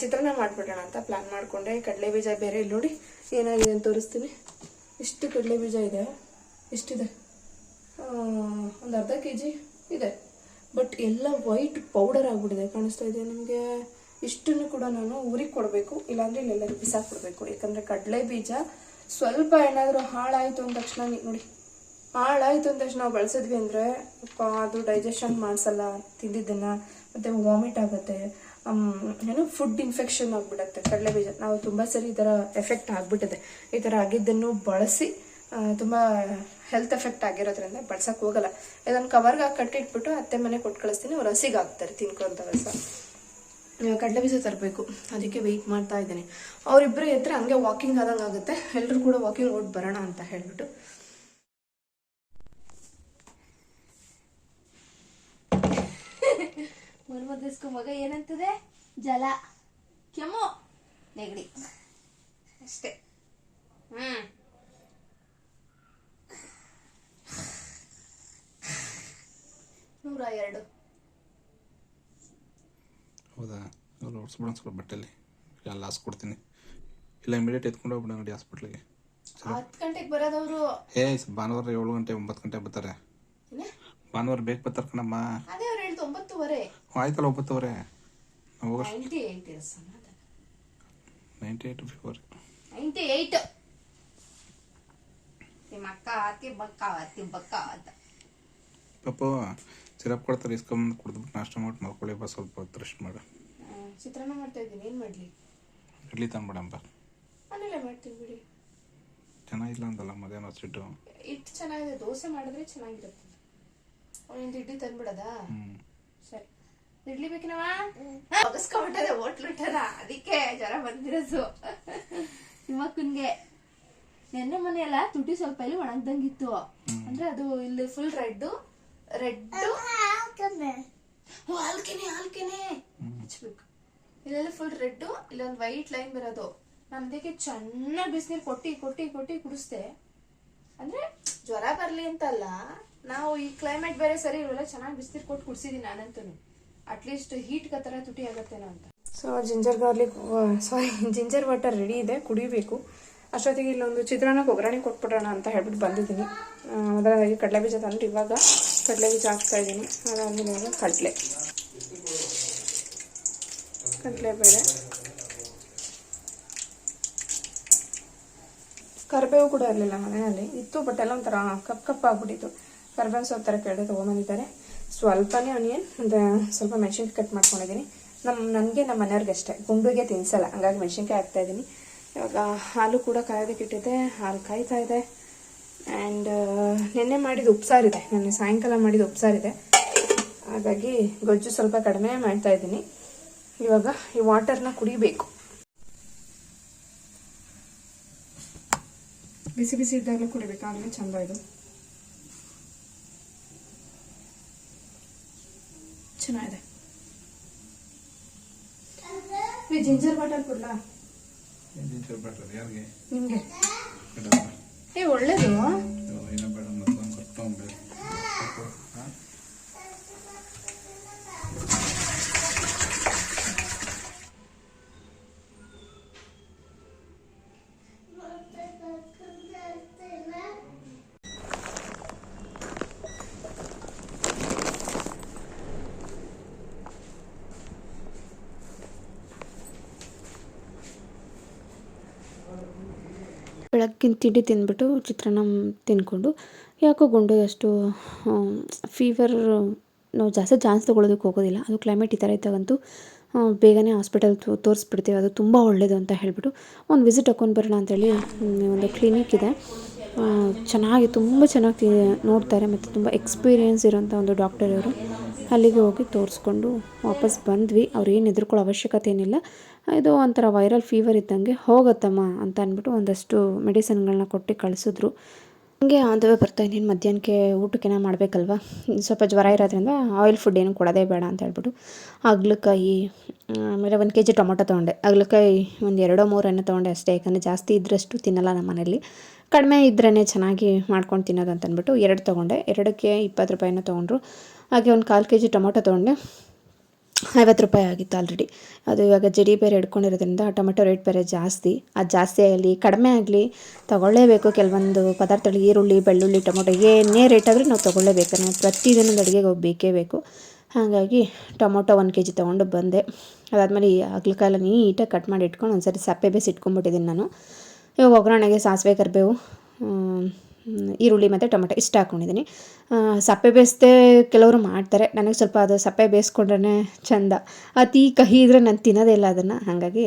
ಚಿತ್ರಾನ್ನ ಮಾಡಿಬಿಡೋಣ ಅಂತ ಪ್ಲ್ಯಾನ್ ಮಾಡಿಕೊಂಡೆ. ಕಡಲೆ ಬೀಜ ಬೇರೆ ಇಲ್ಲಿ ನೋಡಿ. ಏನಾಗಿದೆ ಅಂತ ತೋರಿಸ್ತೀನಿ. ಇಷ್ಟು ಕಡಲೆ ಬೀಜ ಇದೆ. ಇಷ್ಟಿದೆ. ಒಂದು ಅರ್ಧ ಕೆ ಜಿ ಇದೆ. ಬಟ್ ಎಲ್ಲ ವೈಟ್ ಪೌಡರ್ ಆಗಿಬಿಟ್ಟಿದೆ ಕಾಣಿಸ್ತಾ ಇದೆ ನಿಮಗೆ. ಇಷ್ಟನ್ನು ಕೂಡ ನಾನು ಊರಿಗೆ ಕೊಡಬೇಕು. ಇಲ್ಲಾಂದ್ರೆ ಇಲ್ಲೆಲ್ಲರೂ ಬಿಸಾಕ್ಬಿಡ್ಬೇಕು. ಯಾಕಂದರೆ ಕಡಲೆ ಬೀಜ ಸ್ವಲ್ಪ ಏನಾದರೂ ಹಾಳಾಯಿತು ಅಂದ ತಕ್ಷಣ ನೋಡಿ. ಹಾಳಾಯಿತು ಅಂದ ತಕ್ಷಣ ನಾವು ಬಳಸಿದ್ವಿ ಅಂದರೆ ಅದು ಡೈಜೆಷನ್ ಮಾಡಿಸಲ್ಲ ತಿಂದಿದ್ದನ್ನು. ಮತ್ತು ವಾಮಿಟ್ ಆಗುತ್ತೆ. ಏನು ಫುಡ್ ಇನ್ಫೆಕ್ಷನ್ ಆಗ್ಬಿಡತ್ತೆ, ಕಡಲೆ ಬೀಜ. ನಾವು ತುಂಬ ಸರಿ ಈ ಥರ ಎಫೆಕ್ಟ್ ಆಗಿಬಿಟ್ಟಿದೆ. ಈ ಥರ ಆಗಿದ್ದನ್ನು ಬಳಸಿ ತುಂಬ ಹೆಲ್ತ್ ಎಫೆಕ್ಟ್ ಆಗಿರೋದ್ರಿಂದ ಬಳಸಕ್ಕೆ ಹೋಗಲ್ಲ. ಇದನ್ನು ಕವರ್ಗೆ ಹಾಕಿ ಕಟ್ಟಿಟ್ಬಿಟ್ಟು ಅತ್ತೆ ಮನೆ ಕೊಟ್ಟು ಕಳಿಸ್ತೀನಿ, ಅವ್ರು ಹಸಿಗೆ ಹಾಕ್ತಾರೆ, ತಿನ್ಕೊಂತ ವರ್ಷ ಕಡಲೆ ಬೀಜ ತರಬೇಕು. ಅದಕ್ಕೆ ವೆಯ್ಟ್ ಮಾಡ್ತಾ ಇದ್ದೀನಿ. ಅವರಿಬ್ಬರು ಎದ್ರೆ ಹಂಗೆ ವಾಕಿಂಗ್ ಆದಂಗೆ ಆಗುತ್ತೆ. ಎಲ್ಲರೂ ಕೂಡ ವಾಕಿಂಗ್ ಓಡ್ ಬರೋಣ ಅಂತ ಹೇಳ್ಬಿಟ್ಟು. ಮುರ್ಮುದಿಸ್ಕೊ ಮಗ ಏನಂತದೆ? ಜಲ. ಕೆಮ್ಮು. ನೆಗಡಿ. ಅಷ್ಟೇ. ಹ್ಮ್. ನೂರ ಎರಡು ಹೌದಾ ಸ್ವಲ್ಪ ಬಟ್ಟೆಲಿ. ಎಲ್ಲ ಹಾಸ್ಕೊಡ್ತೀನಿ ಇಲ್ಲ ಇಮಿಡಿಯೇಟ್ ಎತ್ಕೊಂಡು ಹೋಗ್ಬಿಡ ನೋಡಿ ಹಾಸ್ಪಿಟ್ಲಿಗೆ ಹತ್ತು ಗಂಟೆಗೆ ಬರೋದವರು. ಏ ಭಾನುವಾರ ಏಳು ಗಂಟೆ ಒಂಬತ್ತು ಗಂಟೆ ಬರ್ತಾರೆ. ಭಾನುವಾರ ಬೇಗ ಬರ್ತಾರೆ ಕಣಮ್ಮ ಅದೇ ಅವ್ರು ಹೇಳ್ತು ಒಂಬತ್ತುವರೆ. ಆಯ್ತಲ್ಲ ಒಂಬತ್ತುವರೆ? ನಾವು ಹೋಗೋ. ನೈಂಟಿ ಏಯ್ಟ್ ಇರೋ ಸಮಾಧಾನ. ನೈಂಟಿ ಏಯ್ಟ್ ಫಿಫೋರ್ ನೈಂಟಿ ಏಯ್ಟ್ ತಿಮ್ಮಕ್ಕ ತಿಮ್ಮಕ್ಕ ತಿಮ್ಮಕ್ಕ ಅಂತ. ಪಾಪ ಸಿರಪ್ ಕೊಡ್ತಾರೆ ಇಸ್ಕೊಂಬಂದು ಕುಡಿದ್ಬಿಟ್ಟು ನಾಷ್ಟ ಮಾಡಿ ಮಲ್ಕೊಳ್ಳಿ ಬಾ ಸ್ವಲ್ಪ ಹೊತ್ತು ರೆಸ್ಟ್ ಮಾಡು. ಚಿತ್ರಾನ್ನ ಮಾಡ್ತಾ ಇದ್ದೀನಿ ಏನು ಮಾಡಲಿ? ಇಡ್ಲಿ ತಂದ್ಬಿಡಂಬ ಮನೇಲೆ ಮಾಡ್ತೀನಿ ಬಿಡಿ. ಚೆನ್ನಾಗಿಲ್ಲ ಅಂತಲ್ಲ ಮಧ್ಯಾಹ್ನ ಹಸಿಟ್ಟು ಹಿಟ್ಟು ಚೆನ್ನಾಗಿದೆ ದೋಸೆ ಮಾಡಿದ್ರೆ ಚೆನ್ನಾಗಿರುತ್ತೆ. ಒಂದು ಇಡ್ಲಿ ತಂದ್ಬಿಡದಾ? ಸರಿ. ಇಡ್ಲಿ ಬೇಕಿನವ? ಒಗಸ್ಕೊಂಬಿಟ್ಟದೆ ಹೋಟ್ಲುಟನ ಅದಕ್ಕೆ ಜ್ವರ ಬಂದಿರೋದು. ತಿಮ್ಮಕ್ಕನ್ಗೆ ನೆನ್ನೆ ಮನೆ ಎಲ್ಲ ತುಟಿ ಸ್ವಲ್ಪ ಇಲ್ಲಿ ಒಣಗ್ದಂಗಿತ್ತು. ಅಂದ್ರೆ ಅದು ಇಲ್ಲಿ ಫುಲ್ ರೆಡ್ ರೆಡ್ ಹಾಲ್ಕೆನೆ ಹಾಲ್ಕೆನೆ. ಹಚ್ಬೇಕು. ಇಲ್ಲೆಲ್ಲ ಫುಲ್ ರೆಡ್ ಇಲ್ಲೊಂದು ವೈಟ್ ಲೈನ್ ಬರೋದು ನಮ್ದಕ್ಕೆ ಚೆನ್ನಾಗಿ ಬಿಸಿನೀರು ಕೊಟ್ಟಿ ಕೊಟ್ಟಿ ಕೊಟ್ಟಿ ಕುಡಿಸ್ದೆ. ಅಂದ್ರೆ ಜ್ವರ ಬರ್ಲಿ ಅಂತಲ್ಲ. ನಾವು ಈ ಕ್ಲೈಮೇಟ್ ಬೇರೆ ಸರಿ ಇರೋಲ್ಲ ಚೆನ್ನಾಗಿ ಬಿಸಿನೀರು ಕೊಟ್ಟು ಕುಡಿಸಿದೀನಿ ನಾನಂತೂ ಅಟ್ಲೀಸ್ಟ್ ಹೀಟ್ ತರ ತುಟಿ ಆಗತ್ತೇನೋ ಅಂತ. So ginger garlic sorry ginger water ready ಇದೆ ಕುಡಿಬೇಕು. ಅಷ್ಟೊತ್ತಿಗೆ ಇಲ್ಲೊಂದು ಚಿತ್ರಾನ್ನಕ್ಕೆ ಒಗ್ಗರಣೆ ಕೊಟ್ಬಿಡೋಣ ಅಂತ ಹೇಳ್ಬಿಟ್ಟು ಬಂದಿದ್ದೀನಿ. ಆ, ಅದರಾಗಿ ಕಡಲೆ ಬೀಜ ತಂದು ಇವಾಗ ಕಡಲೆ ಬೀಜ ಹಾಕ್ತಾ ಇದ್ದೀನಿ. ಅದಾದ್ಮೇಲೆ ಇವಾಗ ಕಡಲೆ. ಕಡಲೆ ಬೇಳೆ. ಕರಿಬೇವು ಕೂಡ ಇರಲಿಲ್ಲ ಮನೆಯಲ್ಲಿ. ಇತ್ತು ಬಟ್ ಎಲ್ಲ ಒಂಥರ ಕಪ್ ಕಪ್ ಆಗ್ಬಿಟ್ಟಿತ್ತು. ಕರಿಬೇವು ಸೊಪ್ಪು ಥರ ಕೆಳಗೆ ತೊಗೊಂಬಂದಿದ್ದಾರೆ. ಸ್ವಲ್ಪನೇ ಆನಿಯನ್ ಒಂದು ಸ್ವಲ್ಪ ಮೆಣಸಿನ್ಕಾಯಿ ಕಟ್ ಮಾಡ್ಕೊಂಡಿದ್ದೀನಿ. ನಮ್ಮ ನನಗೆ ನಮ್ಮ ಮನೆಯವ್ರಿಗೆ ಅಷ್ಟೇ. ಗುಂಡುಗೆ ತಿನ್ಸಲ್ಲ, ಹಂಗಾಗಿ ಮೆಣಸಿನ್ಕಾಯಿ ಹಾಕ್ತಾ ಇದ್ದೀನಿ ಇವಾಗ ಹಾಲು ಕೂಡ ಕಾಯೋದಕ್ಕೆ ಇಟ್ಟಿದ್ದೆ, ಹಾಲು ಕಾಯ್ತಾ ಇದೆ. ಆ್ಯಂಡ್ ನಿನ್ನೆ ಮಾಡಿದ ಉಪ್ಸಾರಿದೆ. ನಾನು ಸಾಯಂಕಾಲ ಮಾಡಿದ ಉಪ್ಸಾರಿದೆ. ಹಾಗಾಗಿ ಗೊಜ್ಜು ಸ್ವಲ್ಪ ಕಡಿಮೆ ಮಾಡ್ತಾ ಇದ್ದೀನಿ ಇವಾಗ ಈ ವಾಟರ್ನ ಕುಡಿಬೇಕು. ಬಿಸಿ ಬಿಸಿ ಇದ್ದಾಗಲೂ ಕುಡಿಬೇಕಾಗಲೇ ಚಂದ ಇದು. ಚೆನ್ನಾಗಿದೆ. ಈ ಜಿಂಜರ್ ಬಟರ್ ಕೊಡ್ಲಾ? ಯಾರಿಗೆ? ನಿಮಗೆ? ಏ ಒಳ್ಳೇದು ಏನೋ ಬೇಡ ಮತ್ತೊಂದು ಕೊಟ್ಟು ಬೆಳಗ್ಗಿನ ತಿಂಡಿ ತಿಂದ್ಬಿಟ್ಟು ಚಿತ್ರಾನ್ನ ತಿಂದ್ಕೊಂಡು ಯಾಕೋ ಗುಂಡು ಅಷ್ಟು ಫೀವರ್ ನಾವು ಜಾಸ್ತಿ ಚಾನ್ಸ್ ತೊಗೊಳೋದಕ್ಕೆ ಹೋಗೋದಿಲ್ಲ. ಅದು ಕ್ಲೈಮೇಟ್ ಈ ಥರ ಇದ್ದಾಗಂತೂ ಬೇಗನೆ ಹಾಸ್ಪಿಟಲ್ ತೋರಿಸ್ಬಿಡ್ತೀವಿ. ಅದು ತುಂಬ ಒಳ್ಳೆಯದು ಅಂತ ಹೇಳಿಬಿಟ್ಟು ಒಂದು ವಿಸಿಟ್ ಹಾಕೊಂಡು ಬರೋಣ ಅಂತೇಳಿ ಒಂದು ಕ್ಲಿನಿಕ್ ಇದೆ. ಚೆನ್ನಾಗಿ ತುಂಬ ಚೆನ್ನಾಗಿ ನೋಡ್ತಾರೆ ಮತ್ತು ತುಂಬ ಎಕ್ಸ್ಪೀರಿಯೆನ್ಸ್ ಇರೋಂಥ ಒಂದು ಡಾಕ್ಟರ್ ಅವರು ಅಲ್ಲಿಗೆ ಹೋಗಿ ತೋರಿಸ್ಕೊಂಡು ವಾಪಸ್ ಬಂದ್ವಿ. ಅವ್ರು ಏನು ಹೆದರ್ಕೊಳ್ಳೋ ಅವಶ್ಯಕತೆ ಏನಿಲ್ಲ. ಇದು ಒಂಥರ ವೈರಲ್ ಫೀವರ್ ಇದ್ದಂಗೆ ಹೋಗತ್ತಮ್ಮ ಅಂತ ಅಂದ್ಬಿಟ್ಟು ಒಂದಷ್ಟು ಮೆಡಿಸಿನ್ಗಳನ್ನ ಕೊಟ್ಟು ಕಳಿಸಿದ್ರು. ಹಂಗೆ ಆನ್ ದ ವೇ ಬರ್ತಾ ಇದ್ದೀನಿ ಮಧ್ಯಾಹ್ನಕ್ಕೆ ಊಟಕ್ಕೆ ಮಾಡಬೇಕಲ್ವ? ಸ್ವಲ್ಪ ಜ್ವರ ಇರೋದ್ರಿಂದ ಆಯಿಲ್ ಫುಡ್ ಏನು ಕೊಡೋದೇ ಬೇಡ ಅಂತ ಹೇಳ್ಬಿಟ್ಟು ಹಾಗಲಕಾಯಿ ಆಮೇಲೆ ಒಂದು ಕೆ ಜಿ ಟೊಮೊಟೊ ತೊಗೊಂಡೆ. ಹಗ್ಲಕಾಯಿ ಒಂದು ಎರಡೋ ಮೂರನ್ನು ತೊಗೊಂಡೆ ಅಷ್ಟೇ. ಯಾಕಂದರೆ ಜಾಸ್ತಿ ಇದ್ದರಷ್ಟು ತಿನ್ನಲ್ಲ ನಮ್ಮ ಮನೇಲಿ ಕಡಿಮೆ ಇದ್ರೇ ಚೆನ್ನಾಗಿ ಮಾಡ್ಕೊಂಡು ತಿನ್ನೋದು ಅಂತ ಎರಡು ತೊಗೊಂಡೆ. ಎರಡಕ್ಕೆ ಇಪ್ಪತ್ತು ರೂಪಾಯಿನ ತೊಗೊಂಡ್ರು. ಹಾಗೆ ಒಂದು ಕಾಲು ಕೆ ಜಿ ಟೊಮೊಟೊ ತೊಗೊಂಡೆ. ಐವತ್ತು ರೂಪಾಯಿ ಆಗಿತ್ತು ಆಲ್ರೆಡಿ ಅದು ಇವಾಗ ಜಡಿ ಬೇರೆ ಹಿಡ್ಕೊಂಡಿರೋದ್ರಿಂದ ಟೊಮೆಟೊ ರೇಟ್ ಬೇರೆ ಜಾಸ್ತಿ. ಅದು ಜಾಸ್ತಿ ಆಗಲಿ ಕಡಿಮೆ ಆಗಲಿ ತೊಗೊಳ್ಳೇಬೇಕು. ಕೆಲವೊಂದು ಪದಾರ್ಥಗಳು ಈರುಳ್ಳಿ, ಬೆಳ್ಳುಳ್ಳಿ, ಟೊಮೊಟೊ ಏನೇ ರೇಟ್ ಆದರೂ ನಾವು ತೊಗೊಳ್ಳೇಬೇಕು. ನಾವು ಪ್ರತಿದಿನದ ಅಡುಗೆಗೆ ಹೋಗಿ ಬೇಕೇ ಬೇಕು. ಹಾಗಾಗಿ ಟೊಮೊಟೊ ಒಂದು ಕೆ ಜಿ ತೊಗೊಂಡು ಬಂದೆ. ಅದಾದಮೇಲೆ ಈ ಹಾಗಲಕಾಯೆಲ್ಲ ನೀಟಾಗಿ ಕಟ್ ಮಾಡಿ ಇಟ್ಕೊಂಡು ಒಂದು ಸರಿ ಸಪ್ಪೆ ಬೇಯಿಸಿ ಇಟ್ಕೊಂಡ್ಬಿಟ್ಟಿದ್ದೀನಿ ನಾನು. ಇವಾಗ ಒಗ್ಗರಣೆಗೆ ಸಾಸಿವೆ, ಕರಿಬೇವು ಈರುಳ್ಳಿ ಮತ್ತು ಟೊಮೆಟೊ ಇಷ್ಟ ಹಾಕ್ಕೊಂಡಿದ್ದೀನಿ ಸಪ್ಪೆ ಬೇಯಿಸ್ದೆ ಕೆಲವರು ಮಾಡ್ತಾರೆ. ನನಗೆ ಸ್ವಲ್ಪ ಅದು ಸಪ್ಪೆ ಬೇಯಿಸ್ಕೊಂಡ್ರೆ ಚಂದ. ಅತಿ ಕಹಿ ಇದ್ದರೆ ನಾನು ತಿನ್ನೋದೇ ಇಲ್ಲ ಅದನ್ನು. ಹಾಗಾಗಿ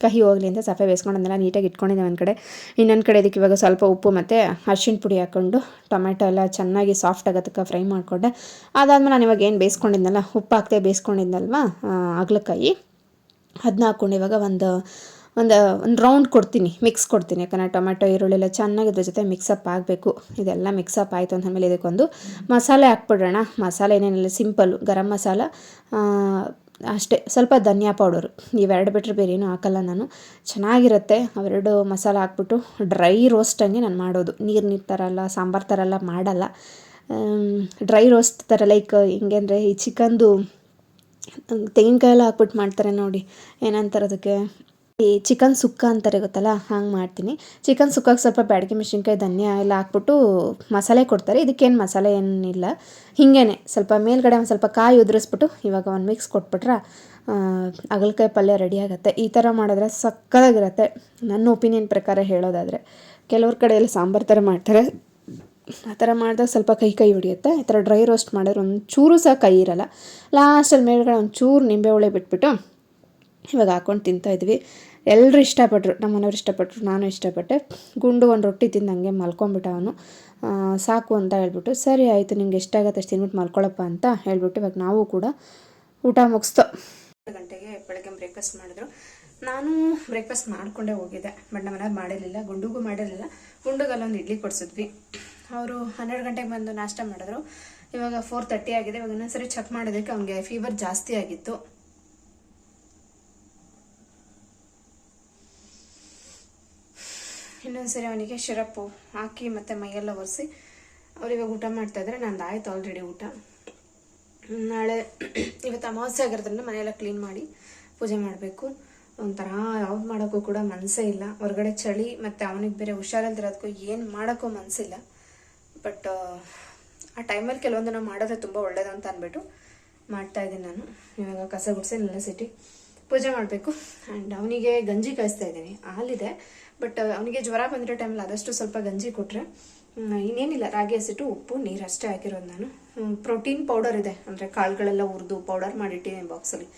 ಕಹಿ ಹೋಗಲಿ ಅಂತ ಸಪ್ಪೆ ಬೇಯಿಸ್ಕೊಂಡನ್ನೆಲ್ಲ ನೀಟಾಗಿ ಇಟ್ಕೊಂಡಿದ್ದೆ ಒಂದು ಕಡೆ. ಇನ್ನೊಂದು ಕಡೆ ಇದಕ್ಕೆ ಇವಾಗ ಸ್ವಲ್ಪ ಉಪ್ಪು ಮತ್ತು ಅರ್ಶಿಣ ಪುಡಿ ಹಾಕ್ಕೊಂಡು ಟೊಮೆಟೊ ಎಲ್ಲ ಚೆನ್ನಾಗಿ ಸಾಫ್ಟ್ ಆಗೋದಕ್ಕೆ ಫ್ರೈ ಮಾಡಿಕೊಂಡೆ. ಅದಾದ್ಮೇಲೆ ನಾನು ಇವಾಗ ಏನು ಬೇಯಿಸ್ಕೊಂಡಿದ್ನಲ್ಲ ಉಪ್ಪು ಹಾಕ್ದೆ ಬೇಯಿಸ್ಕೊಂಡಿದ್ನಲ್ವ ಹಾಗಲಕಾಯಿ. ಅದನ್ನ ಹಾಕ್ಕೊಂಡು ಇವಾಗ ಒಂದು ಒಂದು ಒಂದು ರೌಂಡ್ ಕೊಡ್ತೀನಿ ಮಿಕ್ಸ್ ಕೊಡ್ತೀನಿ. ಯಾಕಂದರೆ ಟೊಮೆಟೊ ಈರುಳ್ಳಿ ಎಲ್ಲ ಚೆನ್ನಾಗಿ ಇದ್ರ ಜೊತೆ ಮಿಕ್ಸಪ್ ಆಗಬೇಕು. ಇದೆಲ್ಲ ಮಿಕ್ಸಪ್ ಆಯಿತು ಅಂದಮೇಲೆ ಇದಕ್ಕೊಂದು ಮಸಾಲೆ ಹಾಕ್ಬಿಡೋಣ. ಮಸಾಲೆ ಏನೇನಿಲ್ಲ ಸಿಂಪಲ್ಲು ಗರಂ ಮಸಾಲ ಅಷ್ಟೇ. ಸ್ವಲ್ಪ ಧನಿಯಾ ಪೌಡರು ಇವೆರಡು ಬಿಟ್ಟರೆ ಬೇರೆ ಏನೂ ಹಾಕಲ್ಲ ನಾನು. ಚೆನ್ನಾಗಿರುತ್ತೆ. ಅವೆರಡು ಮಸಾಲೆ ಹಾಕ್ಬಿಟ್ಟು ಡ್ರೈ ರೋಸ್ಟಂಗೆ ನಾನು ಮಾಡೋದು. ನೀರು ನೀರು ಥರ ಅಲ್ಲ, ಸಾಂಬಾರು ಥರ ಎಲ್ಲ ಮಾಡಲ್ಲ. ಡ್ರೈ ರೋಸ್ಟ್ ಥರ ಲೈಕ್ ಹೆಂಗೆ ಅಂದರೆ ಈ ಚಿಕನ್ದು ತೆಂಗಿನಕಾಯಿ ಎಲ್ಲ ಹಾಕ್ಬಿಟ್ಟು ಮಾಡ್ತಾರೆ ನೋಡಿ. ಏನಂತಾರೆ ಅದಕ್ಕೆ? ಈ ಚಿಕನ್ ಸುಕ್ಕ ಅಂತಾರೆ ಗೊತ್ತಲ್ಲ, ಹಂಗೆ ಮಾಡ್ತೀನಿ. ಚಿಕನ್ ಸುಕ್ಕಕ್ಕೆ ಸ್ವಲ್ಪ ಬ್ಯಾಡಗಿ ಮೆಣಸಿನ್ಕಾಯಿ, ಧನಿಯಾ ಎಲ್ಲ ಹಾಕ್ಬಿಟ್ಟು ಮಸಾಲೆ ಕೊಡ್ತಾರೆ. ಇದಕ್ಕೇನು ಮಸಾಲೆ ಏನಿಲ್ಲ. ಹಿಂಗೇನೆ ಸ್ವಲ್ಪ ಮೇಲ್ಗಡೆ ಒಂದು ಸ್ವಲ್ಪ ಕಾಯಿ ಉದುರಿಸ್ಬಿಟ್ಟು ಇವಾಗ ಒಂದು ಮಿಕ್ಸ್ ಕೊಟ್ಬಿಟ್ರೆ ಅಗಲಕಾಯಿ ಪಲ್ಯ ರೆಡಿ ಆಗುತ್ತೆ. ಈ ಥರ ಮಾಡಿದ್ರೆ ಸಕ್ಕತ್ತಾಗಿರುತ್ತೆ ನನ್ನ ಒಪಿನಿಯನ್ ಪ್ರಕಾರ ಹೇಳೋದಾದರೆ. ಕೆಲವ್ರ ಕಡೆ ಎಲ್ಲ ಸಾಂಬಾರು ಥರ ಮಾಡ್ತಾರೆ. ಆ ಥರ ಮಾಡಿದಾಗ ಸ್ವಲ್ಪ ಕೈ ಕೈ ಹೊಡಿಯುತ್ತೆ. ಈ ಥರ ಡ್ರೈ ರೋಸ್ಟ್ ಮಾಡಿದ್ರೆ ಒಂದು ಚೂರು ಸಹ ಕೈ ಇರಲ್ಲ. ಲಾಸ್ಟಲ್ಲಿ ಮೇಲ್ಗಡೆ ಒಂದು ಚೂರು ನಿಂಬೆ ಹುಳಿ ಬಿಟ್ಬಿಟ್ಟು ಇವಾಗ ಹಾಕ್ಕೊಂಡು ತಿಂತಾಯಿದ್ವಿ ಎಲ್ಲರೂ ಇಷ್ಟಪಟ್ಟರು ನಮ್ಮ ಮನೆಯವ್ರು ಇಷ್ಟಪಟ್ಟರು ನಾನು ಇಷ್ಟಪಟ್ಟೆ. ಗುಂಡು ಒಂದು ರೊಟ್ಟಿ ತಿಂದು ಹಂಗೆ ಮಲ್ಕೊಂಬಿಟ್ಟ ಅವನು. ಸಾಕು ಅಂತ ಹೇಳ್ಬಿಟ್ಟು, ಸರಿ ಆಯಿತು ನಿಮ್ಗೆ ಎಷ್ಟಾಗತ್ತೆ ಅಷ್ಟು ತಿನ್ಬಿಟ್ಟು ಮಲ್ಕೊಳಪ್ಪ ಅಂತ ಹೇಳ್ಬಿಟ್ಟು ಇವಾಗ ನಾವು ಕೂಡ ಊಟ ಮುಗಿಸ್ತು. ಗಂಟೆಗೆ ಬೆಳಗ್ಗೆ ಬ್ರೇಕ್ಫಾಸ್ಟ್ ಮಾಡಿದ್ರು. ನಾನು ಬ್ರೇಕ್ಫಾಸ್ಟ್ ಮಾಡಿಕೊಂಡೇ ಹೋಗಿದ್ದೆ ಬಟ್ ನಮ್ಮ ಮನೇಲಿ ಮಾಡಿರಲಿಲ್ಲ, ಗುಂಡುಗೂ ಮಾಡಿರಲಿಲ್ಲ. ಗುಂಡುಗೆಲ್ಲ ಒಂದು ಇಡ್ಲಿ ಕೊಡಿಸಿದ್ವಿ. ಅವರು ಹನ್ನೆರಡು ಗಂಟೆಗೆ ಬಂದು ನಾಷ್ಟ ಮಾಡಿದ್ರು. ಇವಾಗ ಫೋರ್ ತರ್ಟಿ ಆಗಿದೆ, ಇವಾಗ ಇನ್ನೊಂದ್ಸರಿ ಚೆಕ್ ಮಾಡೋದಕ್ಕೆ ಅವನಿಗೆ ಫೀವರ್ ಜಾಸ್ತಿ ಆಗಿತ್ತು. ಇನ್ನೊಂದ್ಸರಿ ಅವನಿಗೆ ಶಿರಪ್ಪು ಹಾಕಿ ಮತ್ತು ಮೈಯೆಲ್ಲ ಒರೆಸಿ, ಅವ್ರಿವಾಗ ಊಟ ಮಾಡ್ತಾ ಇದ್ರೆ ನಂದು ಆಯ್ತು ಆಲ್ರೆಡಿ ಊಟ. ನಾಳೆ ಇವತ್ತು ಅಮಾವಾಸ್ಯೆ ಆಗಿರೋದ್ರಿಂದ ಮನೆಯೆಲ್ಲ ಕ್ಲೀನ್ ಮಾಡಿ ಪೂಜೆ ಮಾಡಬೇಕು. ಒಂಥರ ಯಾವ್ದು ಮಾಡೋಕ್ಕೂ ಕೂಡ ಮನಸ್ಸೇ ಇಲ್ಲ. ಹೊರಗಡೆ ಚಳಿ ಮತ್ತು ಅವನಿಗೆ ಬೇರೆ ಹುಷಾರಲ್ದಿರೋದಕ್ಕೂ ಏನು ಮಾಡೋಕ್ಕೂ ಮನಸ್ಸಿಲ್ಲ. ಬಟ್ ಆ ಟೈಮಲ್ಲಿ ಕೆಲವೊಂದು ನಾವು ಮಾಡೋದ್ರೆ ತುಂಬ ಒಳ್ಳೇದು ಅಂತ ಅಂದ್ಬಿಟ್ಟು ಮಾಡ್ತಾ ಇದ್ದೀನಿ ನಾನು. ಇವಾಗ ಕಸ ಗುಡಿಸಿ ಸಿಟಿ ಪೂಜೆ ಮಾಡಬೇಕು. ಆ್ಯಂಡ್ ಅವನಿಗೆ ಗಂಜಿ ಕಾಯಿಸ್ತಾ ಇದ್ದೀನಿ. ಹಾಲಿದೆ. ಬಟ್ ಅವನಿಗೆ ಜ್ವರ ಬಂದಿರೋ ಟೈಮಲ್ಲಿ ಆದಷ್ಟು ಸ್ವಲ್ಪ ಗಂಜಿ ಕೊಟ್ಟರೆ ಇನ್ನೇನಿಲ್ಲ, ರಾಗಿ, ಹಸಿಟ್ಟು, ಉಪ್ಪು, ನೀರು ಅಷ್ಟೇ ಹಾಕಿರೋದು ನಾನು. ಪ್ರೋಟೀನ್ ಪೌಡರ್ ಇದೆ. ಅಂದರೆ ಕಾಳುಗಳೆಲ್ಲ ಹುರಿದು ಪೌಡರ್ ಮಾಡಿಟ್ಟಿದ್ದೀನಿ ಬಾಕ್ಸಲ್ಲಿ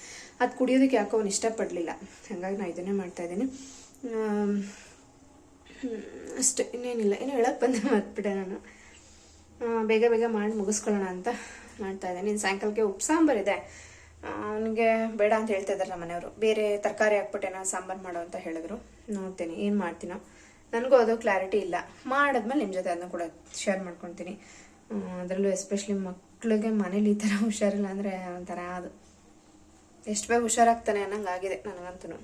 ಅದು ಕುಡಿಯೋದಕ್ಕೆ ಯಾಕೋ ಅವ್ನು ಇಷ್ಟಪಡಲಿಲ್ಲ. ಹಾಗಾಗಿ ನಾನು ಇದನ್ನೇ ಮಾಡ್ತಾಯಿದ್ದೀನಿ ಅಷ್ಟೇ, ಇನ್ನೇನಿಲ್ಲ. ಏನೋ ಹೇಳಕ್ಕೆ ಬಂದೆ, ಮರ್ತ್ಬಿಟ್ಟೆ ನಾನು. ಬೇಗ ಬೇಗ ಮಾಡಿ ಮುಗಿಸ್ಕೊಳ್ಳೋಣ ಅಂತ ಮಾಡ್ತಾ ಇದ್ದೀನಿ. ಸಾಯಂಕಾಲಕ್ಕೆ ಉಪ್ಪು ಸಾಂಬಾರು ಇದೆ. ಅವನಿಗೆ ಬೇಡ ಅಂತ ಹೇಳ್ತಾ ಇದ್ದಾರೆ ನಮ್ಮ ಮನೆಯವರು. ಬೇರೆ ತರಕಾರಿ ಹಾಕ್ಬಿಟ್ಟೇನೋ ಸಾಂಬಾರು ಮಾಡು ಅಂತ ಹೇಳಿದ್ರು. ನೋಡ್ತೀನಿ, ಏನು ಮಾಡ್ತೀನೋ. ನನಗೂ ಅದು ಕ್ಲಾರಿಟಿ ಇಲ್ಲ. ಮಾಡಿದ್ಮೇಲೆ ನಿಮ್ಮ ಜೊತೆ ಅದನ್ನ ಕೂಡ ಶೇರ್ ಮಾಡ್ಕೊತೀನಿ. ಅದರಲ್ಲೂ ಎಸ್ಪೆಷಲಿ ಮಕ್ಕಳಿಗೆ ಮನೇಲಿ ಈ ಥರ ಹುಷಾರಿಲ್ಲ ಅಂದರೆ ಒಂಥರ ಅದು. ಎಷ್ಟು ಬೇಗ ಹುಷಾರಾಗ್ತಾನೆ ಅನ್ನಂಗೆ ಆಗಿದೆ ನನಗಂತೂ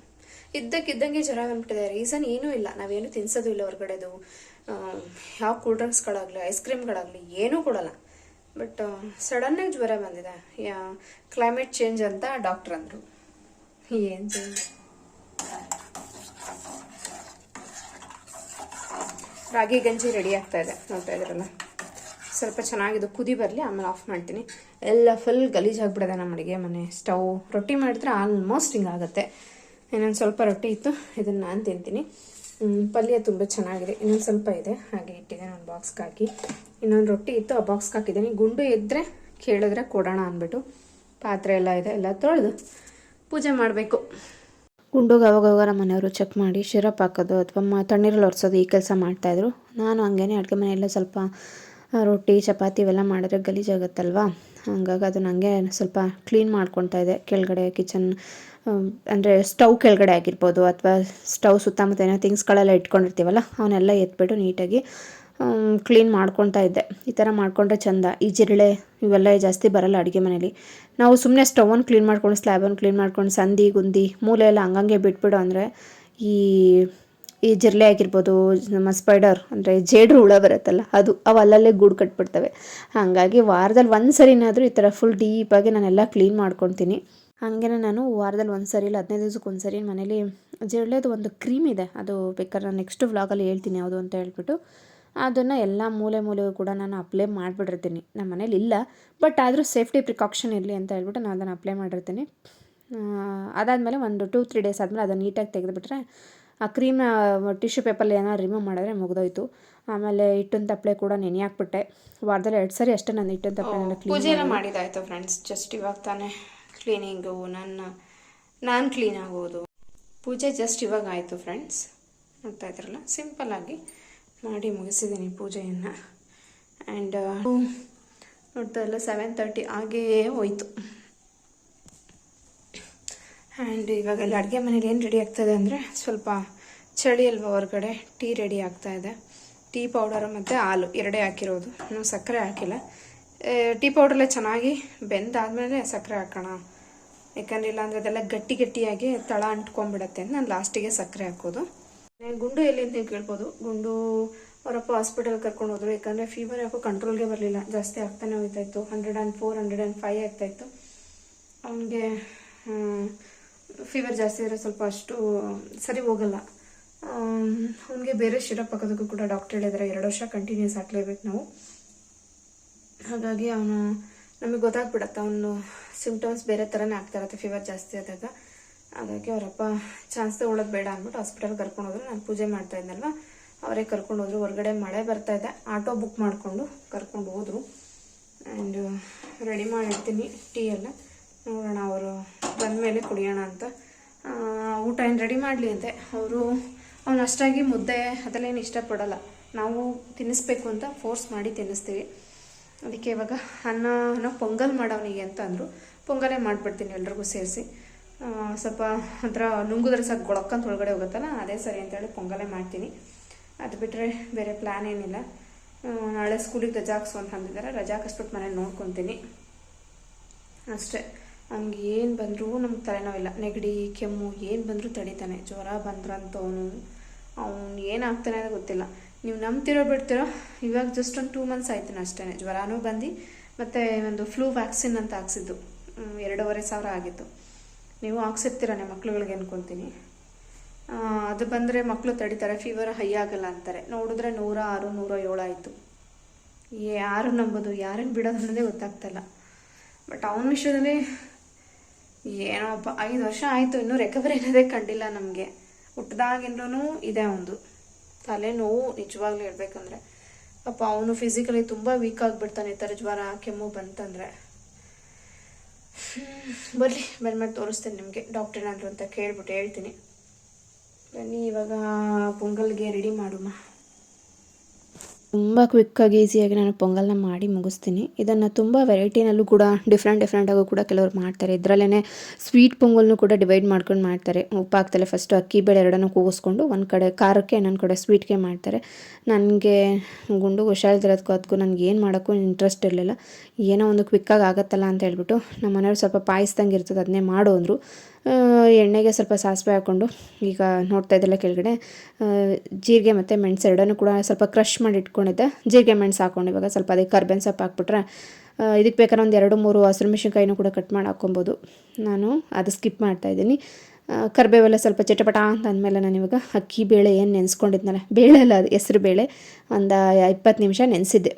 ಇದ್ದಕ್ಕಿದ್ದಂಗೆ ಜ್ವರ ಬಂದ್ಬಿಟ್ಟಿದೆ. ರೀಸನ್ ಏನೂ ಇಲ್ಲ. ನಾವೇನು ತಿನ್ಸೋದು ಇಲ್ಲ ಹೊರಗಡೆದು. ಯಾವ ಕೂಲ್ ಡ್ರಿಂಕ್ಸ್ಗಳಾಗಲಿ ಐಸ್ ಕ್ರೀಮ್ಗಳಾಗಲಿ ಏನೂ ಕೊಡಲ್ಲ. ಬಟ್ ಸಡನ್ನಾಗಿ ಜ್ವರ ಬಂದಿದೆ. ಕ್ಲೈಮೇಟ್ ಚೇಂಜ್ ಅಂತ ಡಾಕ್ಟ್ರ್ ಅಂದರು. ಏನು ಚೇಂಜ್ ರಾಗಿ ಗಂಜಿ ರೆಡಿ ಆಗ್ತಾ ಇದೆ. ನೋಡ್ತಾ ಇದ್ರಲ್ಲ ಸ್ವಲ್ಪ ಚೆನ್ನಾಗಿದ್ದು ಕುದಿ ಬರಲಿ, ಆಮೇಲೆ ಆಫ್ ಮಾಡ್ತೀನಿ. ಎಲ್ಲ ಫುಲ್ ಗಲೀಜ್ ಆಗಿಬಿಡದೆ ನಮ್ಮ ಅಡುಗೆ ಮನೆ. ಸ್ಟವ್ ರೊಟ್ಟಿ ಮಾಡಿದ್ರೆ ಆಲ್ಮೋಸ್ಟ್ ಹಿಂಗಾಗುತ್ತೆ. ಇನ್ನೊಂದು ಸ್ವಲ್ಪ ರೊಟ್ಟಿ ಇತ್ತು, ಇದನ್ನು ನಾನು ತಿಂತೀನಿ. ಪಲ್ಯ ತುಂಬ ಚೆನ್ನಾಗಿದೆ. ಇನ್ನೊಂದು ಸ್ವಲ್ಪ ಇದೆ. ಹಾಗೆ ಇಟ್ಟಿದ್ದೆ ನಾನು ಬಾಕ್ಸ್ಗೆ ಹಾಕಿ. ಇನ್ನೊಂದು ರೊಟ್ಟಿ ಇತ್ತು, ಆ ಬಾಕ್ಸ್ಗೆ ಹಾಕಿದ್ದೀನಿ. ಗುಂಡು ಇದ್ದರೆ ಕೇಳಿದ್ರೆ ಕೊಡೋಣ ಅಂದ್ಬಿಟ್ಟು ಪಾತ್ರೆ ಎಲ್ಲ ಇದೆ, ಎಲ್ಲ ತೊಳೆದು ಪೂಜೆ ಮಾಡಬೇಕು. ಗುಂಡುಗೆ ಅವಾಗವಾಗ ನಮ್ಮ ಮನೆಯವರು ಚೆಕ್ ಮಾಡಿ, ಶಿರಪ್ ಹಾಕೋದು ಅಥವಾ ತಣ್ಣೀರಲ್ಲಿ ಒರೆಸೋದು ಈ ಕೆಲಸ ಮಾಡ್ತಾಯಿದ್ರು ನಾನು ಹಂಗೇನೆ ಅಡುಗೆ ಮನೆಯಲ್ಲ ಸ್ವಲ್ಪ ರೊಟ್ಟಿ, ಚಪಾತಿ ಇವೆಲ್ಲ ಮಾಡಿದ್ರೆ ಗಲೀಜಾಗುತ್ತಲ್ವಾ? ಹಂಗಾಗಿ ಅದನ್ನ ಹಂಗೆ ಸ್ವಲ್ಪ ಕ್ಲೀನ್ ಮಾಡ್ಕೊತಾ ಇದೆ. ಕೆಳಗಡೆ ಕಿಚನ್ ಅಂದರೆ ಸ್ಟವ್ ಕೆಳಗಡೆ ಆಗಿರ್ಬೋದು ಅಥವಾ ಸ್ಟವ್ ಸುತ್ತಮುತ್ತ ಏನೋ ಥಿಂಗ್ಸ್ಗಳೆಲ್ಲ ಇಟ್ಕೊಂಡಿರ್ತೀವಲ್ಲ, ಅವನ್ನೆಲ್ಲ ಎತ್ಬಿಟ್ಟು ನೀಟಾಗಿ ಕ್ಲೀನ್ ಮಾಡ್ಕೊತಾ ಇದ್ದೆ. ಈ ಥರ ಮಾಡಿಕೊಂಡ್ರೆ ಚಂದ. ಈ ಜಿರಳೆ ಇವೆಲ್ಲ ಜಾಸ್ತಿ ಬರಲ್ಲ ಅಡುಗೆ ಮನೇಲಿ. ನಾವು ಸುಮ್ಮನೆ ಸ್ಟವನ್ನು ಕ್ಲೀನ್ ಮಾಡ್ಕೊಂಡು ಸ್ಲ್ಯಾಬನ್ನು ಕ್ಲೀನ್ ಮಾಡ್ಕೊಂಡು ಸಂದಿ ಗುಂದಿ ಮೂಲೆ ಎಲ್ಲ ಹಂಗಂಗೆ ಬಿಟ್ಬಿಡು ಅಂದರೆ ಈ ಈ ಜಿರಳೆ ಆಗಿರ್ಬೋದು, ನಮ್ಮ ಸ್ಪೈಡರ್ ಅಂದರೆ ಜೇಡ್ರು ಹುಳ ಬರುತ್ತಲ್ಲ, ಅದು ಅವು ಅಲ್ಲಲ್ಲೇ ಗೂಡು ಕಟ್ಬಿಡ್ತವೆ. ಹಾಗಾಗಿ ವಾರದಲ್ಲಿ ಒಂದು ಸರಿನಾದರೂ ಈ ಥರ ಫುಲ್ ಡೀಪಾಗಿ ನಾನೆಲ್ಲ ಕ್ಲೀನ್ ಮಾಡ್ಕೊತೀನಿ. ಹಾಗೇನೆ ನಾನು ವಾರದಲ್ಲಿ ಒಂದು ಸರಿ ಇಲ್ಲ, ಹದಿನೈದು ದಿವ್ಸಕ್ಕೆ ಒಂದು ಸರಿ ಮನೇಲಿ ಜಿರಳೆದು ಒಂದು ಕ್ರೀಮ್ ಇದೆ, ಅದು ಬೇಕಾದ್ರೆ ನಾನು ನೆಕ್ಸ್ಟ್ ವ್ಲಾಗಲ್ಲಿ ಹೇಳ್ತೀನಿ ಯಾವುದು ಅಂತ ಹೇಳ್ಬಿಟ್ಟು. ಅದನ್ನು ಎಲ್ಲ ಮೂಲೆ ಮೂಲೆಗೂ ಕೂಡ ನಾನು ಅಪ್ಲೈ ಮಾಡಿಬಿಟ್ಟಿರ್ತೀನಿ ನಮ್ಮ ಮನೇಲಿ ಇಲ್ಲ ಬಟ್ ಆದರೂ ಸೇಫ್ಟಿ ಪ್ರಿಕಾಕ್ಷನ್ ಇರಲಿ ಅಂತ ಹೇಳ್ಬಿಟ್ಟು ನಾನು ಅದನ್ನು ಅಪ್ಲೈ ಮಾಡಿರ್ತೀನಿ. ಅದಾದಮೇಲೆ ಒಂದು ಟೂ ತ್ರೀ ಡೇಸ್ ಆದಮೇಲೆ ಅದನ್ನು ನೀಟಾಗಿ ತೆಗೆದುಬಿಟ್ರೆ ಆ ಕ್ರೀಮ್ನ ಟಿಶ್ಯೂ ಪೇಪರಲ್ಲಿ ಏನಾದ್ರು ರಿಮೂವ್ ಮಾಡಿದ್ರೆ ಮುಗಿದೋಯ್ತು. ಆಮೇಲೆ ಹಿಟ್ಟಿನ ತಪ್ಪಲೆ ಕೂಡ ನೆನೆ ಹಾಕ್ಬಿಟ್ಟೆ. ವಾರದಲ್ಲಿ ಎರಡು ಸರಿ ಅಷ್ಟೇ ನಾನು ಹಿಟ್ಟಿನ ತಪ್ಪಲೆನೆಲ್ಲ ಕ್ಲೀನ್ ಪೂಜೆ ಎಲ್ಲ ಮಾಡಿದಾಯ್ತು ಫ್ರೆಂಡ್ಸ್ ಜಸ್ಟ್ ಇವಾಗ ತಾನೇ ಕ್ಲೀನಿಂಗು ನನ್ನ ನಾನು ಕ್ಲೀನ್ ಆಗೋದು. ಪೂಜೆ ಜಸ್ಟ್ ಇವಾಗ ಆಯಿತು ಫ್ರೆಂಡ್ಸ್ ನೋಡ್ತಾ ಇದ್ರಲ್ಲ? ಸಿಂಪಲ್ ಆಗಿ ಮಾಡಿ ಮುಗಿಸಿದ್ದೀನಿ ಪೂಜೆಯನ್ನು. ಆ್ಯಂಡ್ ನೋಡ್ತಾ ಇಲ್ಲ ಸೆವೆನ್ ತರ್ಟಿ ಹಾಗೇ ಹೋಯ್ತು. ಆ್ಯಂಡ್ ಇವಾಗೆಲ್ಲ ಅಡುಗೆ ಮನೇಲಿ ಏನು ರೆಡಿ ಆಗ್ತಾಯಿದೆ ಅಂದರೆ ಸ್ವಲ್ಪ ಚಳಿ ಅಲ್ವಾ ಹೊರಗಡೆ ಟೀ ರೆಡಿ ಆಗ್ತಾ ಇದೆ. ಟೀ ಪೌಡರು ಮತ್ತು ಹಾಲು, ಎರಡೇ ಹಾಕಿರೋದು. ಇನ್ನೂ ಸಕ್ಕರೆ ಹಾಕಿಲ್ಲ. ಟೀ ಪೌಡ್ರಲ್ಲೇ ಚೆನ್ನಾಗಿ ಬೆಂದಾದಮೇಲೆ ಸಕ್ಕರೆ ಹಾಕೋಣ. ಯಾಕಂದ್ರೆ ಇಲ್ಲಾಂದರೆ ಅದೆಲ್ಲ ಗಟ್ಟಿ ಗಟ್ಟಿಯಾಗಿ ತಳ ಅಂಟ್ಕೊಂಡ್ಬಿಡತ್ತೆ. ನಾನು ಲಾಸ್ಟಿಗೆ ಸಕ್ಕರೆ ಹಾಕೋದು. ಗುಂಡು ಎಲ್ಲಿ ಅಂತ ನೀವು ಕೇಳ್ಬೋದು. ಗುಂಡು ಅವರಪ್ಪ ಹಾಸ್ಪಿಟಲ್ ಕರ್ಕೊಂಡು ಹೋದ್ರು. ಯಾಕಂದರೆ ಫೀವರ್ ಯಾಕೋ ಕಂಟ್ರೋಲ್ಗೆ ಬರಲಿಲ್ಲ. ಜಾಸ್ತಿ ಆಗ್ತಾನೆ ಹೋಗ್ತಾಯಿತ್ತು hundred and four hundred and five ಆಗ್ತಾಯಿತ್ತು ಅವನಿಗೆ ಫೀವರ್ ಜಾಸ್ತಿ ಇದ್ರೆ ಸ್ವಲ್ಪ ಅಷ್ಟು ಸರಿ ಹೋಗಲ್ಲ. ಅವನಿಗೆ ಬೇರೆ ಶಿರಪ್ ಹಾಕೋದಕ್ಕೂ ಕೂಡ ಡಾಕ್ಟರ್ ಹೇಳಿದ್ದಾರೆ ಎರಡು ವರ್ಷ ಕಂಟಿನ್ಯೂಸ್ ಹಾಕ್ಲೇಬೇಕು ನಾವು. ಹಾಗಾಗಿ ಅವನು, ನಮಗೆ ಗೊತ್ತಾಗ್ಬಿಡತ್ತೆ, ಅವನು ಸಿಮ್ಟಮ್ಸ್ ಬೇರೆ ಥರನೇ ಆಗ್ತಾ ಇರತ್ತೆ ಫೀವರ್ ಜಾಸ್ತಿ ಆದಾಗ. ಹಾಗಾಗಿ ಅವರಪ್ಪ ಚಾನ್ಸ್ ತಗೊಳ್ಳೋದು ಬೇಡ ಅಂದ್ಬಿಟ್ಟು ಹಾಸ್ಪಿಟಲ್ಗೆ ಕರ್ಕೊಂಡು ನಾನು ಪೂಜೆ ಮಾಡ್ತಾ ಇದ್ನಲ್ವ? ಅವರೇ ಕರ್ಕೊಂಡು ಹೋದ್ರು, ಹೊರಗಡೆ ಮಳೆ ಬರ್ತಾ ಇದೆ. ಆಟೋ ಬುಕ್ ಮಾಡಿಕೊಂಡು ಕರ್ಕೊಂಡು ಹೋದರು. ಆ್ಯಂಡ್ ರೆಡಿ ಮಾಡಿರ್ತೀನಿ, ಟೀ ಎಲ್ಲ. ನೋಡೋಣ ಅವರು ಬಂದಮೇಲೆ ಕುಡಿಯೋಣ ಅಂತ. ಊಟ ಏನು ರೆಡಿ ಮಾಡಲಿ ಅಂತೆ? ಅವರು, ಅವನು ಅಷ್ಟಾಗಿ ಮುದ್ದೆ ಅದೆಲ್ಲೇನು ಇಷ್ಟಪಡಲ್ಲ. ನಾವು ತಿನ್ನಿಸ್ಬೇಕು ಅಂತ ಫೋರ್ಸ್ ಮಾಡಿ ತಿನ್ನಿಸ್ತೀವಿ. ಅದಕ್ಕೆ ಇವಾಗ ಅನ್ನ ಅನ್ನ ಪೊಂಗಲ್ ಮಾಡೋವನಿಗೆ ಅಂತ ಅಂದರು. ಪೊಂಗಲೇ ಮಾಡಿಬಿಡ್ತೀನಿ ಎಲ್ರಿಗೂ ಸೇರಿಸಿ. ಸ್ವಲ್ಪ ಒಂಥರ ನುಂಗುದ್ರೆ ಸಾಕು ಗೊಳಕ್ಕಂತ ಒಳಗಡೆ ಹೋಗುತ್ತಲ್ಲ, ಅದೇ ಸರಿ ಅಂತೇಳಿ ಪೊಂಗಲೇ ಮಾಡ್ತೀನಿ. ಅದು ಬಿಟ್ಟರೆ ಬೇರೆ ಪ್ಲ್ಯಾನ್ ಏನಿಲ್ಲ. ನಾಳೆ ಸ್ಕೂಲಿಗೆ ರಜಾ ಹಾಕ್ಸು ಅಂತ ಅಂದಿದ್ದಾರೆ ರಜಾ ಹಾಕಿಸ್ಬಿಟ್ಟು ಮನೇಲಿ ನೋಡ್ಕೊತೀನಿ. ಅಷ್ಟೇ. ಅವ್ನಿಗೆ ಏನು ಬಂದರೂ ನಮ್ಗೆ ತಲೆನೋವಿಲ್ಲ ನೆಗಡಿ, ಕೆಮ್ಮು, ಏನು ಬಂದರೂ ತಡಿತಾನೆ. ಜ್ವರ ಬಂದ್ರಂತವನು ಅವನು ಏನಾಗ್ತಾನೆ ಅಂತ ಗೊತ್ತಿಲ್ಲ. ನೀವು ನಂಬ್ತಿರೋ ಬಿಡ್ತಿರೋ, ಇವಾಗ ಜಸ್ಟ್ ಒಂದು ಟೂ ಮಂತ್ಸ್ ಆಯ್ತಾನೆ ಅಷ್ಟೇ ಜ್ವರನೂ ಬಂದು, ಮತ್ತು ಒಂದು ಫ್ಲೂ ವ್ಯಾಕ್ಸಿನ್ ಅಂತ ಹಾಕ್ಸಿದ್ದು. ಎರಡೂವರೆ ಸಾವಿರ ಆಗಿತ್ತು. ನೀವು ಹಾಕ್ಸಿರ್ತೀರಾನೆ ಮಕ್ಳುಗಳಿಗೆ ಅನ್ಕೊತೀನಿ. ಅದು ಬಂದರೆ ಮಕ್ಕಳು ತಡಿತಾರೆ ಫೀವರ್ ಹೈ ಆಗಲ್ಲ ಅಂತಾರೆ. ನೋಡಿದ್ರೆ ನೂರ ಆರು, ನೂರ ಏಳು ಆಯಿತು. ಯಾರು ನಂಬೋದು ಯಾರನ್ನು ಬಿಡೋದು ಅನ್ನೋದೇ ಗೊತ್ತಾಗ್ತಾಯಿಲ್ಲ ಬಟ್ ಅವನ ವಿಷಯದಲ್ಲಿ ಏನೋಪ್ಪ ಐದು ವರ್ಷ ಆಯಿತು, ಇನ್ನೂ ರೆಕವರಿ ಅನ್ನೋದೇ ಕಂಡಿಲ್ಲ ನಮಗೆ. ಹುಟ್ಟಿದಾಗಿಂದೂ ಇದೆ ಒಂದು. ತಲೆನೋವು ನಿಜವಾಗ್ಲೂ ಹೇಳ್ಬೇಕಂದ್ರೆ. ಪಾಪ ಅವನು ಫಿಸಿಕಲಿ ತುಂಬ ವೀಕ್ ಆಗಿಬಿಡ್ತಾನೆ ಈ ಥರ ಜ್ವರ ಕೆಮ್ಮು ಬಂತಂದರೆ. ಬರಲಿ ಬಂದ್ಮೇಲೆ ತೋರಿಸ್ತೇನೆ ನಿಮಗೆ. ಡಾಕ್ಟರ್ ಏನಾದ್ರು ಅಂತ ಕೇಳ್ಬಿಟ್ಟು ಹೇಳ್ತೀನಿ. ಬನ್ನಿ, ಇವಾಗ ಪೊಂಗಲ್ಗೆ ರೆಡಿ ಮಾಡುಮ್ಮ ತುಂಬ ಕ್ವಿಕ್ಕಾಗಿ ಈಸಿಯಾಗಿ ನಾನು ಪೊಂಗಲ್ನ ಮಾಡಿ ಮುಗಿಸ್ತೀನಿ. ಇದನ್ನು ತುಂಬ ವೆರೈಟಿನಲ್ಲೂ ಕೂಡ ಡಿಫ್ರೆಂಟ್ ಡಿಫ್ರೆಂಟಾಗೂ ಕೂಡ ಕೆಲವರು ಮಾಡ್ತಾರೆ. ಇದರಲ್ಲೇ ಸ್ವೀಟ್ ಪೊಂಗಲ್ನು ಕೂಡ ಡಿವೈಡ್ ಮಾಡ್ಕೊಂಡು ಮಾಡ್ತಾರೆ. ಉಪ್ಪು ಫಸ್ಟು ಅಕ್ಕಿ, ಬೇಳೆ ಎರಡನ್ನೂ ಕೂಗಿಸ್ಕೊಂಡು ಒಂದು ಕಡೆ ಖಾರಕ್ಕೆ ಇನ್ನೊಂದು ಕಡೆ ಸ್ವೀಟ್ಗೆ ಮಾಡ್ತಾರೆ. ನನಗೆ ಗುಂಡು ಹುಷಾರಿದ್ದಿರೋದಕ್ಕೂ ಅದಕ್ಕೂ ನನಗೆ ಏನು ಮಾಡೋಕ್ಕೂ ಇಂಟ್ರೆಸ್ಟ್ ಇರಲಿಲ್ಲ. ಏನೋ ಒಂದು ಕ್ವಿಕ್ಕಾಗಿ ಆಗುತ್ತಲ್ಲ ಅಂತ ಹೇಳ್ಬಿಟ್ಟು ನಮ್ಮ ಮನೆಯವ್ರು ಸ್ವಲ್ಪ ಪಾಯಿಸ್ದಂಗೆ ಇರ್ತದೆ ಅದನ್ನೇ ಮಾಡು ಅಂದರು. ಎಣ್ಣೆಗೆ ಸ್ವಲ್ಪ ಸಾಸಿವೆ ಹಾಕ್ಕೊಂಡು ಈಗ ನೋಡ್ತಾ ಇದ್ದಲ್ಲ ಕೆಳಗಡೆ ಜೀರಿಗೆ ಮತ್ತು ಮೆಣಸು ಎರಡನ್ನೂ ಕೂಡ ಸ್ವಲ್ಪ ಕ್ರಷ್ ಮಾಡಿ ಇಟ್ಕೊಂಡಿದ್ದೆ. ಜೀರಿಗೆ ಮೆಣಸು ಹಾಕ್ಕೊಂಡು ಇವಾಗ ಸ್ವಲ್ಪ ಅದಕ್ಕೆ ಕರ್ಬೇವಿನ ಸೊಪ್ಪು ಹಾಕ್ಬಿಟ್ರೆ ಇದಕ್ಕೆ ಬೇಕಾದ್ರೆ ಒಂದು ಎರಡು ಮೂರು ಹಸಿರು ಮೆಣಸಿನ್ಕಾಯಿನೂ ಕೂಡ ಕಟ್ ಮಾಡಿ ಹಾಕ್ಕೊಬೋದು. ನಾನು ಅದು ಸ್ಕಿಪ್ ಮಾಡ್ತಾಯಿದ್ದೀನಿ ಕರಿಬೇವೆಲ್ಲ ಸ್ವಲ್ಪ ಚಟಪಟ ಅಂತ ಅಂದಮೇಲೆ ನಾನು ಇವಾಗ ಅಕ್ಕಿ, ಬೇಳೆ ಏನು ನೆನೆಸ್ಕೊಂಡಿದ್ನಲ್ಲ, ಬೇಳೆ ಅಲ್ಲ ಅದು, ಹೆಸ್ರು ಬೇಳೆ ಒಂದು ಇಪ್ಪತ್ತು ನಿಮಿಷ ನೆನೆಸಿದ್ದೆ.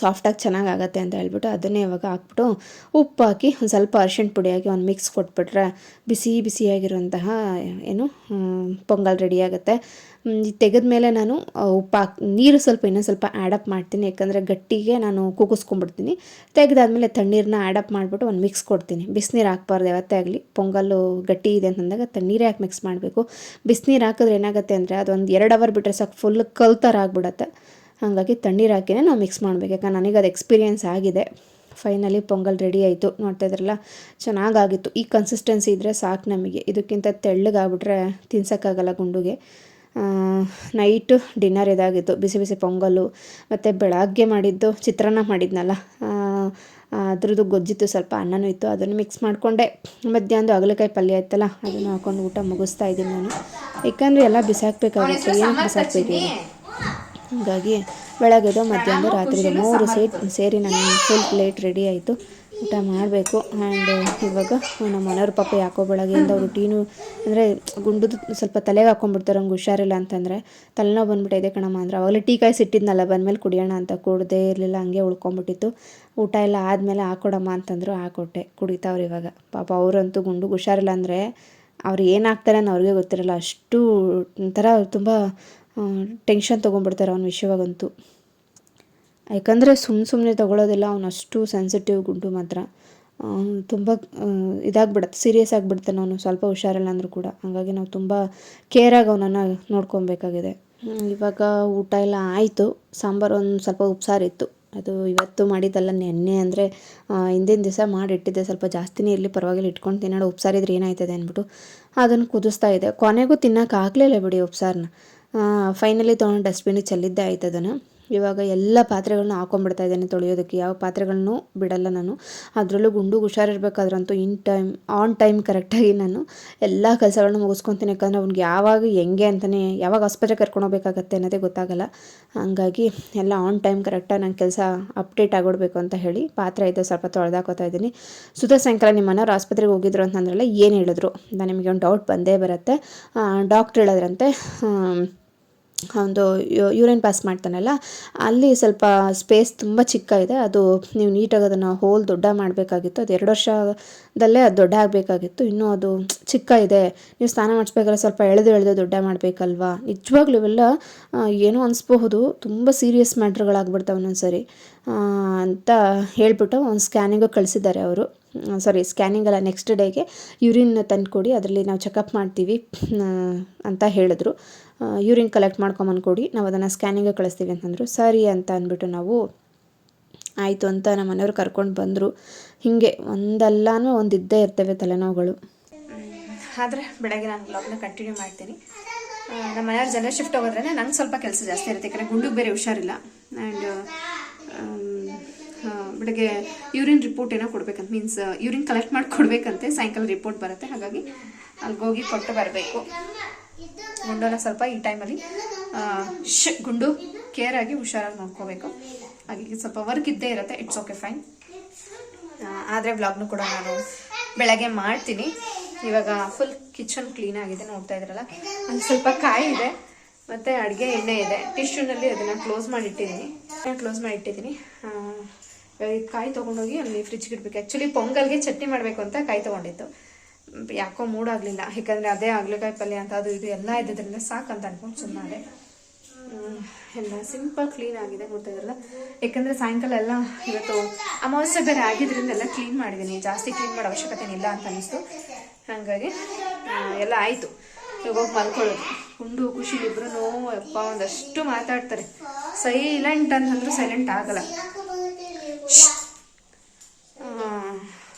ಸಾಫ್ಟಾಗಿ ಚೆನ್ನಾಗಿ ಆಗುತ್ತೆ ಅಂತ ಹೇಳ್ಬಿಟ್ಟು ಅದನ್ನೇ ಇವಾಗ ಹಾಕ್ಬಿಟ್ಟು ಉಪ್ಪು ಹಾಕಿ ಒಂದು ಸ್ವಲ್ಪ ಅರ್ಶಿಣ ಪುಡಿ ಹಾಕಿ ಒಂದು ಮಿಕ್ಸ್ ಕೊಟ್ಬಿಟ್ರೆ ಬಿಸಿ ಬಿಸಿಯಾಗಿರುವಂತಹ, ಏನು ಪೊಂಗಲ್ ರೆಡಿ ಆಗುತ್ತೆ. ತೆಗೆದ ಮೇಲೆ ನಾನು ಉಪ್ಪು ಹಾಕಿ ನೀರು ಸ್ವಲ್ಪ ಇನ್ನೊಂದು ಸ್ವಲ್ಪ ಆ್ಯಡಪ್ ಮಾಡ್ತೀನಿ. ಯಾಕಂದರೆ ಗಟ್ಟಿಗೆ ನಾನು ಕೂಗಿಸ್ಕೊಂಡ್ಬಿಡ್ತೀನಿ ತೆಗೆದಾದ್ಮೇಲೆ ತಣ್ಣೀರನ್ನ ಆ್ಯಡಪ್ ಮಾಡಿಬಿಟ್ಟು ಒಂದು ಮಿಕ್ಸ್ ಕೊಡ್ತೀನಿ. ಬಿಸಿನೀರು ಹಾಕ್ಬಾರ್ದು ಯಾವತ್ತೇ ಆಗಲಿ. ಪೊಂಗಲ್ಲು ಗಟ್ಟಿ ಇದೆ ಅಂತಂದಾಗ ತಣ್ಣೀರೇ ಹಾಕಿ ಮಿಕ್ಸ್ ಮಾಡಬೇಕು. ಬಿಸಿನೀರು ಹಾಕಿದ್ರೆ ಏನಾಗುತ್ತೆ ಅಂದರೆ ಅದೊಂದು ಎರಡು ಅವರ್ ಬಿಟ್ಟರೆ ಸಾಕು. ಫುಲ್ ಕಲ್ ಥರ ಆಗ್ಬಿಡತ್ತೆ ಹಾಗಾಗಿ ತಣ್ಣೀರು ಹಾಕಿನೇ ನಾವು ಮಿಕ್ಸ್ ಮಾಡಬೇಕು. ಯಾಕಂದ್ರೆ ನನಗೆ ಅದು ಎಕ್ಸ್ಪೀರಿಯೆನ್ಸ್ ಆಗಿದೆ. ಫೈನಲಿ ಪೊಂಗಲ್ ರೆಡಿ ಆಯಿತು. ನೋಡ್ತಾ ಇದ್ರಲ್ಲ? ಚೆನ್ನಾಗಾಗಿತ್ತು. ಈ ಕನ್ಸಿಸ್ಟೆನ್ಸಿ ಇದ್ದರೆ ಸಾಕು ನಮಗೆ. ಇದಕ್ಕಿಂತ ತೆಳ್ಳಗಾಗ್ಬಿಟ್ರೆ ತಿನ್ಸೋಕ್ಕಾಗಲ್ಲ ಗುಂಡುಗೆ. ನೈಟು ಡಿನ್ನರ್ ಇದಾಗಿತ್ತು. ಬಿಸಿ ಬಿಸಿ ಪೊಂಗಲ್ಲು ಮತ್ತು ಬೆಳಗ್ಗೆ ಮಾಡಿದ್ದು ಚಿತ್ರಾನ್ನ ಮಾಡಿದ್ನಲ್ಲ? ಅದ್ರದ್ದು ಗೊಜ್ಜಿತ್ತು. ಸ್ವಲ್ಪ ಅನ್ನನೂ ಇತ್ತು. ಅದನ್ನು ಮಿಕ್ಸ್ ಮಾಡಿಕೊಂಡೆ. ಮಧ್ಯಾಹ್ನದ ಅಗಲಕಾಯಿ ಪಲ್ಯ ಇತ್ತಲ್ಲ? ಅದನ್ನು ಹಾಕೊಂಡು ಊಟ ಮುಗಿಸ್ತಾ ಇದ್ದೀನಿ ನಾನು. ಯಾಕಂದರೆ ಎಲ್ಲ ಬಿಸಾಕಬೇಕಾಗುತ್ತೆ. ಏನು ಬಿಸಾಕಬೇಕು ಹಾಗಾಗಿ ಬೆಳಗ್ಗೆದು ಮಧ್ಯಾಹ್ನ ರಾತ್ರಿ ಮೂರು ಸೇರಿ ಸೇರಿ ನನ್ನ ಫುಲ್ ಪ್ಲೇಟ್ ರೆಡಿ ಆಯಿತು. ಊಟ ಮಾಡಬೇಕು. ಆ್ಯಂಡ್ ಇವಾಗ ನಮ್ಮ ಮನೆಯವ್ರ ಪಾಪ ಯಾಕೋ ಬೆಳಗ್ಗೆಯಿಂದ ರುಟೀನು ಅಂದರೆ ಗುಂಡುದು ಸ್ವಲ್ಪ ತಲೆಗೆ ಹಾಕೊಂಡ್ಬಿಡ್ತಾರೆ, ಹಂಗೆ ಹುಷಾರಿಲ್ಲ ಅಂತಂದರೆ ತಲೆನೋವು ಬಂದ್ಬಿಟ್ಟಿದೆ ಕಣಮ್ಮ. ಅಂದ್ರೆ ಅವಾಗಲೇ ಟೀ ಕಾಯಿ ಸಿಟ್ಟಿದ್ನಲ್ಲ, ಬಂದಮೇಲೆ ಕುಡಿಯೋಣ ಅಂತ ಕುಡ್ದೇ ಇರಲಿಲ್ಲ, ಹಂಗೆ ಉಳ್ಕೊಂಬಿಟ್ಟಿತ್ತು ಊಟ ಎಲ್ಲ ಆದಮೇಲೆ ಹಾಕೊಡಮ್ಮ ಅಂತಂದರು ಹಾಕೊಟ್ಟೆ. ಕುಡಿತಾವ್ರು ಇವಾಗ. ಪಾಪ ಅವರಂತೂ ಗುಂಡು ಹುಷಾರಿಲ್ಲ ಅಂದರೆ ಅವ್ರು ಏನಾಗ್ತಾರೆ ಅನ್ನೋ ಅವ್ರಿಗೆ ಗೊತ್ತಿರಲ್ಲ. ಅಷ್ಟು ಒಂಥರ ತುಂಬ ಟೆನ್ಷನ್ ತೊಗೊಂಡ್ಬಿಡ್ತಾರೆ ಅವನ ವಿಷಯವಾಗಂತೂ. ಯಾಕಂದರೆ ಸುಮ್ಮನೆ ಸುಮ್ಮನೆ ತೊಗೊಳೋದಿಲ್ಲ, ಅವನು ಅಷ್ಟು ಸೆನ್ಸಿಟಿವ್ ಗುಂಡು ಮಾತ್ರ. ತುಂಬ ಇದಾಗ್ಬಿಡತ್ತೆ ಸೀರಿಯಸ್ ಆಗಿಬಿಡ್ತಾನೆ ಅವನು ಸ್ವಲ್ಪ ಹುಷಾರಿಲ್ಲ ಅಂದರೂ ಕೂಡ. ಹಾಗಾಗಿ ನಾವು ತುಂಬ ಕೇರಾಗಿ ಅವನನ್ನು ನೋಡ್ಕೊಬೇಕಾಗಿದೆ. ಇವಾಗ ಊಟ ಎಲ್ಲ ಆಯಿತು. ಸಾಂಬಾರು ಒಂದು ಸ್ವಲ್ಪ ಉಪ್ಸಾರಿತ್ತು ಅದು ಇವತ್ತು ಮಾಡಿದ್ದಲ್ಲ ನೆನ್ನೆ ಅಂದರೆ ಹಿಂದಿನ ದಿವಸ ಮಾಡಿಟ್ಟಿದ್ದೆ ಸ್ವಲ್ಪ ಜಾಸ್ತಿನೇ ಇರಲಿ, ಪರವಾಗಿಲ್ಲ, ಇಟ್ಕೊಂಡು ತಿನ್ನೋಣ ಉಪ್ಸಾರಿದ್ರೆ ಏನಾಯ್ತದೆ ಅಂದ್ಬಿಟ್ಟು ಅದನ್ನು ಕುದಿಸ್ತಾ ಇದೆ ಕೊನೆಗೂ ತಿನ್ನೋಕ್ಕಾಗಲೇ ಆಗಲಿಲ್ಲ ಬಿಡಿ ಉಪ್ಸಾರನ್ನ ಫೈನಲಿ ತೊಗೊಂಡು ಡಸ್ಟ್ಬಿನ್ನಿಗೆ ಚೆಲ್ಲಿದ್ದೆ ಆಯ್ತು ಅದನ್ನು. ಇವಾಗ ಎಲ್ಲ ಪಾತ್ರೆಗಳನ್ನ ಹಾಕೊಂಡ್ಬಿಡ್ತಾ ಇದ್ದೇನೆ ತೊಳೆಯೋದಕ್ಕೆ. ಯಾವ ಪಾತ್ರೆಗಳನ್ನೂ ಬಿಡಲ್ಲ ನಾನು. ಅದರಲ್ಲೂ ಗುಂಡು ಹುಷಾರಿರ್ಬೇಕಾದ್ರಂತೂ ಇನ್ ಟೈಮ್ ಆನ್ ಟೈಮ್ ಕರೆಕ್ಟಾಗಿ ನಾನು ಎಲ್ಲ ಕೆಲಸಗಳನ್ನ ಮುಗಿಸ್ಕೊತೀನಿ. ಯಾಕಂದರೆ ಅವ್ನಿಗೆ ಯಾವಾಗ, ಹೆಂಗೆ ಅಂತಲೇ ಯಾವಾಗ ಆಸ್ಪತ್ರೆ ಕರ್ಕೊಂಡು ಹೋಗ್ಬೇಕಾಗತ್ತೆ ಅನ್ನೋದೇ ಗೊತ್ತಾಗಲ್ಲ. ಹಾಗಾಗಿ ಎಲ್ಲ ಆನ್ ಟೈಮ್ ಕರೆಕ್ಟಾಗಿ ನನ್ನ ಕೆಲಸ ಅಪ್ಡೇಟ್ ಆಗಿಬಿಡ್ಬೇಕು ಅಂತ ಹೇಳಿ ಪಾತ್ರೆ ಇದೆ ಸ್ವಲ್ಪ ತೊಳೆದಾಕೋತಾ ಇದ್ದೀನಿ. ಸುಧಾ ಸಾಯಂಕಾಲ ನಿಮ್ಮ ಮನೆಯವ್ರು ಆಸ್ಪತ್ರೆಗೆ ಹೋಗಿದ್ರು ಅಂತಂದ್ರೆ ಏನು ಹೇಳಿದ್ರು? ನಿಮಗೆ ಒಂದು ಡೌಟ್ ಬಂದೇ ಬರುತ್ತೆ. ಡಾಕ್ಟ್ರ್ ಹೇಳಿದ್ರಂತೆ ಒಂದು ಯೂರಿನ್ ಪಾಸ್ ಮಾಡ್ತಾನಲ್ಲ, ಅಲ್ಲಿ ಸ್ವಲ್ಪ ಸ್ಪೇಸ್ ತುಂಬ ಚಿಕ್ಕ ಇದೆ, ಅದು ನೀವು ನೀಟಾಗಿ ಅದನ್ನು ಹೋಲ್ ದೊಡ್ಡ ಮಾಡಬೇಕಾಗಿತ್ತು, ಅದು ಎರಡು ವರ್ಷದಲ್ಲೇ ಅದು ದೊಡ್ಡ ಆಗಬೇಕಾಗಿತ್ತು, ಇನ್ನೂ ಅದು ಚಿಕ್ಕ ಇದೆ, ನೀವು ಸ್ನಾನ ಮಾಡಿಸ್ಬೇಕಾದ್ರೆ ಸ್ವಲ್ಪ ಎಳೆದು ಎಳೆದು ದೊಡ್ಡ ಮಾಡಬೇಕಲ್ವಾ? ನಿಜವಾಗ್ಲೂ ಇವೆಲ್ಲ ಏನೂ ಅನಿಸ್ಬಹುದು, ತುಂಬ ಸೀರಿಯಸ್ ಮ್ಯಾಟ್ರ್ಗಳಾಗ್ಬಿಡ್ತಾವೆ ಒಂದೊಂದು ಸರಿ ಅಂತ ಹೇಳ್ಬಿಟ್ಟು ಒಂದು ಸ್ಕ್ಯಾನಿಂಗು ಕಳಿಸಿದ್ದಾರೆ ಅವರು. ಸಾರಿ ಸ್ಕ್ಯಾನಿಂಗ್ ಅಲ್ಲ ನೆಕ್ಸ್ಟ್ ಡೇಗೆ ಯೂರಿನ್ ತಂದುಕೊಡಿ, ಅದರಲ್ಲಿ ನಾವು ಚೆಕಪ್ ಮಾಡ್ತೀವಿ ಅಂತ ಹೇಳಿದ್ರು. ಯೂರಿನ್ ಕಲೆಕ್ಟ್ ಮಾಡ್ಕೊಂಬಂದ್ಕೊಡಿ ನಾವು ಅದನ್ನು ಸ್ಕ್ಯಾನಿಂಗ್ಗೆ ಕಳಿಸ್ತೀವಿ ಅಂತಂದರು, ಸರಿ ಅಂತ ಅಂದ್ಬಿಟ್ಟು ನಾವು ಆಯಿತು ಅಂತ ನಮ್ಮ ಮನೆಯವ್ರು ಕರ್ಕೊಂಡು ಬಂದರು. ಹೀಗೆ ಒಂದಲ್ಲನೂ ಒಂದು ಇದ್ದೇ ಇರ್ತವೆ ತಲೆನೋವುಗಳು. ಆದರೆ ಬೆಳಗ್ಗೆ ನಾನು ಬ್ಲಾಗ್ನ ಕಂಟಿನ್ಯೂ ಮಾಡ್ತೀನಿ. ನಮ್ಮ ಮನೆಯವ್ರ ಜನರಲ್ ಶಿಫ್ಟ್ ಹೋಗೋದ್ರೆ ನಂಗೆ ಸ್ವಲ್ಪ ಕೆಲಸ ಜಾಸ್ತಿ ಇರುತ್ತೆ ಯಾಕಂದರೆ ಗುಂಡಿಗೆ ಬೇರೆ ಹುಷಾರಿಲ್ಲ. ಆ್ಯಂಡ್ ಬೆಳಗ್ಗೆ ಯೂರಿನ್ ರಿಪೋರ್ಟ್ ಏನೋ ಕೊಡ್ಬೇಕಂತ ಮೀನ್ಸ್ ಯೂರಿನ್ ಕಲೆಕ್ಟ್ ಮಾಡಿ ಕೊಡ್ಬೇಕಂತೆ ಸಾಯಂಕಾಲ ರಿಪೋರ್ಟ್ ಬರುತ್ತೆ. ಹಾಗಾಗಿ ಅಲ್ಲಿಗೆ ಹೋಗಿ ಕೊಟ್ಟು ಬರಬೇಕು. ಗುಂಡನ ಸ್ವಲ್ಪ ಈ ಟೈಮಲ್ಲಿ ಶ್, ಗುಂಡು ಕೇರ್ ಆಗಿ ಹುಷಾರಾಗಿ ನೋಡ್ಕೋಬೇಕು. ಹಾಗಾಗಿ ಸ್ವಲ್ಪ ವರ್ಕ್ ಇದ್ದೇ ಇರುತ್ತೆ ಇಟ್ಸ್ ಓಕೆ ಫೈನ್ ಆದರೆ ವ್ಲಾಗ್ನು ಕೂಡ ನಾನು ಬೆಳಗ್ಗೆ ಮಾಡ್ತೀನಿ. ಇವಾಗ ಫುಲ್ ಕಿಚನ್ ಕ್ಲೀನ್ ಆಗಿದೆ, ನೋಡ್ತಾ ಇದ್ರಲ್ಲ. ಅಲ್ಲಿ ಸ್ವಲ್ಪ ಕಾಯಿ ಇದೆ, ಮತ್ತು ಅಡುಗೆ ಎಣ್ಣೆ ಇದೆ. ಟಿಶ್ಯೂನಲ್ಲಿ ಅದನ್ನು ಕ್ಲೋಸ್ ಮಾಡಿ ಇಟ್ಟಿದ್ದೀನಿ ಕ್ಲೋಸ್ ಮಾಡಿ ಇಟ್ಟಿದ್ದೀನಿ ಇವಾಗ ಈ ಕಾಯಿ ತೊಗೊಂಡೋಗಿ ಅಲ್ಲಿ ಫ್ರಿಜ್ಗೆ ಇಡಬೇಕು. ಆ್ಯಕ್ಚುಲಿ ಪೊಂಗಲ್ಗೆ ಚಟ್ನಿ ಮಾಡಬೇಕು ಅಂತ ಕಾಯಿ ತೊಗೊಂಡಿತ್ತು ಯಾಕೋ ಮೂಡಾಗಲಿಲ್ಲ. ಯಾಕಂದರೆ ಅದೇ ಹಾಗಲಕಾಯಿ ಪಲ್ಯ ಅಂತ ಅದು ಇದು ಎಲ್ಲ ಸಾಕು ಸಾಕಂತ ಅನ್ಕೊಂಡು ಸುಮ್ಮನೆ ಎಲ್ಲ ಸಿಂಪಲ್ ಕ್ಲೀನ್ ಆಗಿದೆ ಗೊತ್ತಾಗಿರಲ್ಲ ಯಾಕಂದರೆ ಸಾಯಂಕಾಲ ಎಲ್ಲ ಇವತ್ತು ಅಮಾವಾಸ್ಯೆ ಬೇರೆ ಆಗಿದ್ದರಿಂದ ಎಲ್ಲ ಕ್ಲೀನ್ ಮಾಡಿದ್ದೀನಿ. ಜಾಸ್ತಿ ಕ್ಲೀನ್ ಮಾಡೋ ಅವಶ್ಯಕತೆ ಇಲ್ಲ ಅಂತ ಅನಿಸ್ತು ಹಾಗಾಗಿ ಎಲ್ಲ ಆಯಿತು. ಇವಾಗ ಹೋಗಿ ಮಲ್ಕೊಳ್ಳೋದು. ಉಂಡು ಖುಷಿ ಇಬ್ರು ಅಪ್ಪ ಒಂದಷ್ಟು ಮಾತಾಡ್ತಾರೆ. ಸೈಲೆಂಟ್ ಅಂತಂದ್ರೂ ಸೈಲೆಂಟ್ ಆಗಲ್ಲ.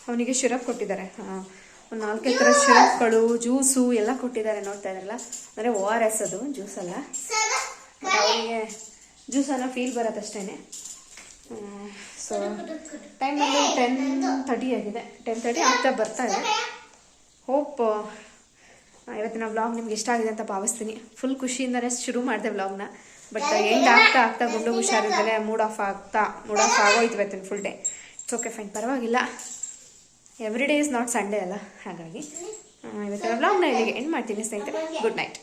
ಅವನಿಗೆ ಶಿರಪ್ ಕೊಟ್ಟಿದ್ದಾರೆ. ಒಂದು ನಾಲ್ಕೈದು ಥರ ಶಿರಪ್ಗಳು ಜ್ಯೂಸು ಎಲ್ಲ ಕೊಟ್ಟಿದ್ದಾರೆ ನೋಡ್ತಾ ಇದ್ರಲ್ಲ? ಅಂದರೆ ಓ ಆರ್ ಎಸ್ ಅದು ಜ್ಯೂಸ್ ಅಲ್ಲ. ಅವರಿಗೆ ಜ್ಯೂಸ್ ಅನ್ನೋ ಫೀಲ್ ಬರೋದಷ್ಟೇ ಸೊ ಟೈಮ್ ಬಂದು ಟೆನ್ ತರ್ಟಿ ಆಗಿದೆ. ಟೆನ್ ತರ್ಟಿ ಆಗ್ತಾ ಬರ್ತಾ ಇದೆ. ಹೋಪ್ ಇವತ್ತಿನ ವ್ಲಾಗ್ ನಿಮ್ಗೆ ಇಷ್ಟ ಆಗಿದೆ ಅಂತ ಭಾವಿಸ್ತೀನಿ. ಫುಲ್ ಖುಷಿಯಿಂದನೇ ಶುರು ಮಾಡಿದೆ ವ್ಲಾಗ್ನ ಬಟ್ ಎಂಡ್ ಆಗ್ತಾ ಆಗ್ತಾ ಗುಂಡು ಹುಷಾರಿದ್ದಲೆ ಮೂಡ್ ಆಫ್ ಆಗ್ತಾ ಮೂಡ್ ಆಫ್ ಆಗೋಯ್ತು ಇವತ್ತಿನ full day it's okay fine ಪರವಾಗಿಲ್ಲ. Every day is not Sunday ಅಲ್ಲ, ಹಾಗಾಗಿ ಇವತ್ತಿನ ವ್ಲಾಗ್ನ ಇಲ್ಲಿಗೆ ಎಂಡ್ ಮಾಡ್ತೀನಿ ಸ್ನೇಹಿತರೆ ಗುಡ್ ನೈಟ್.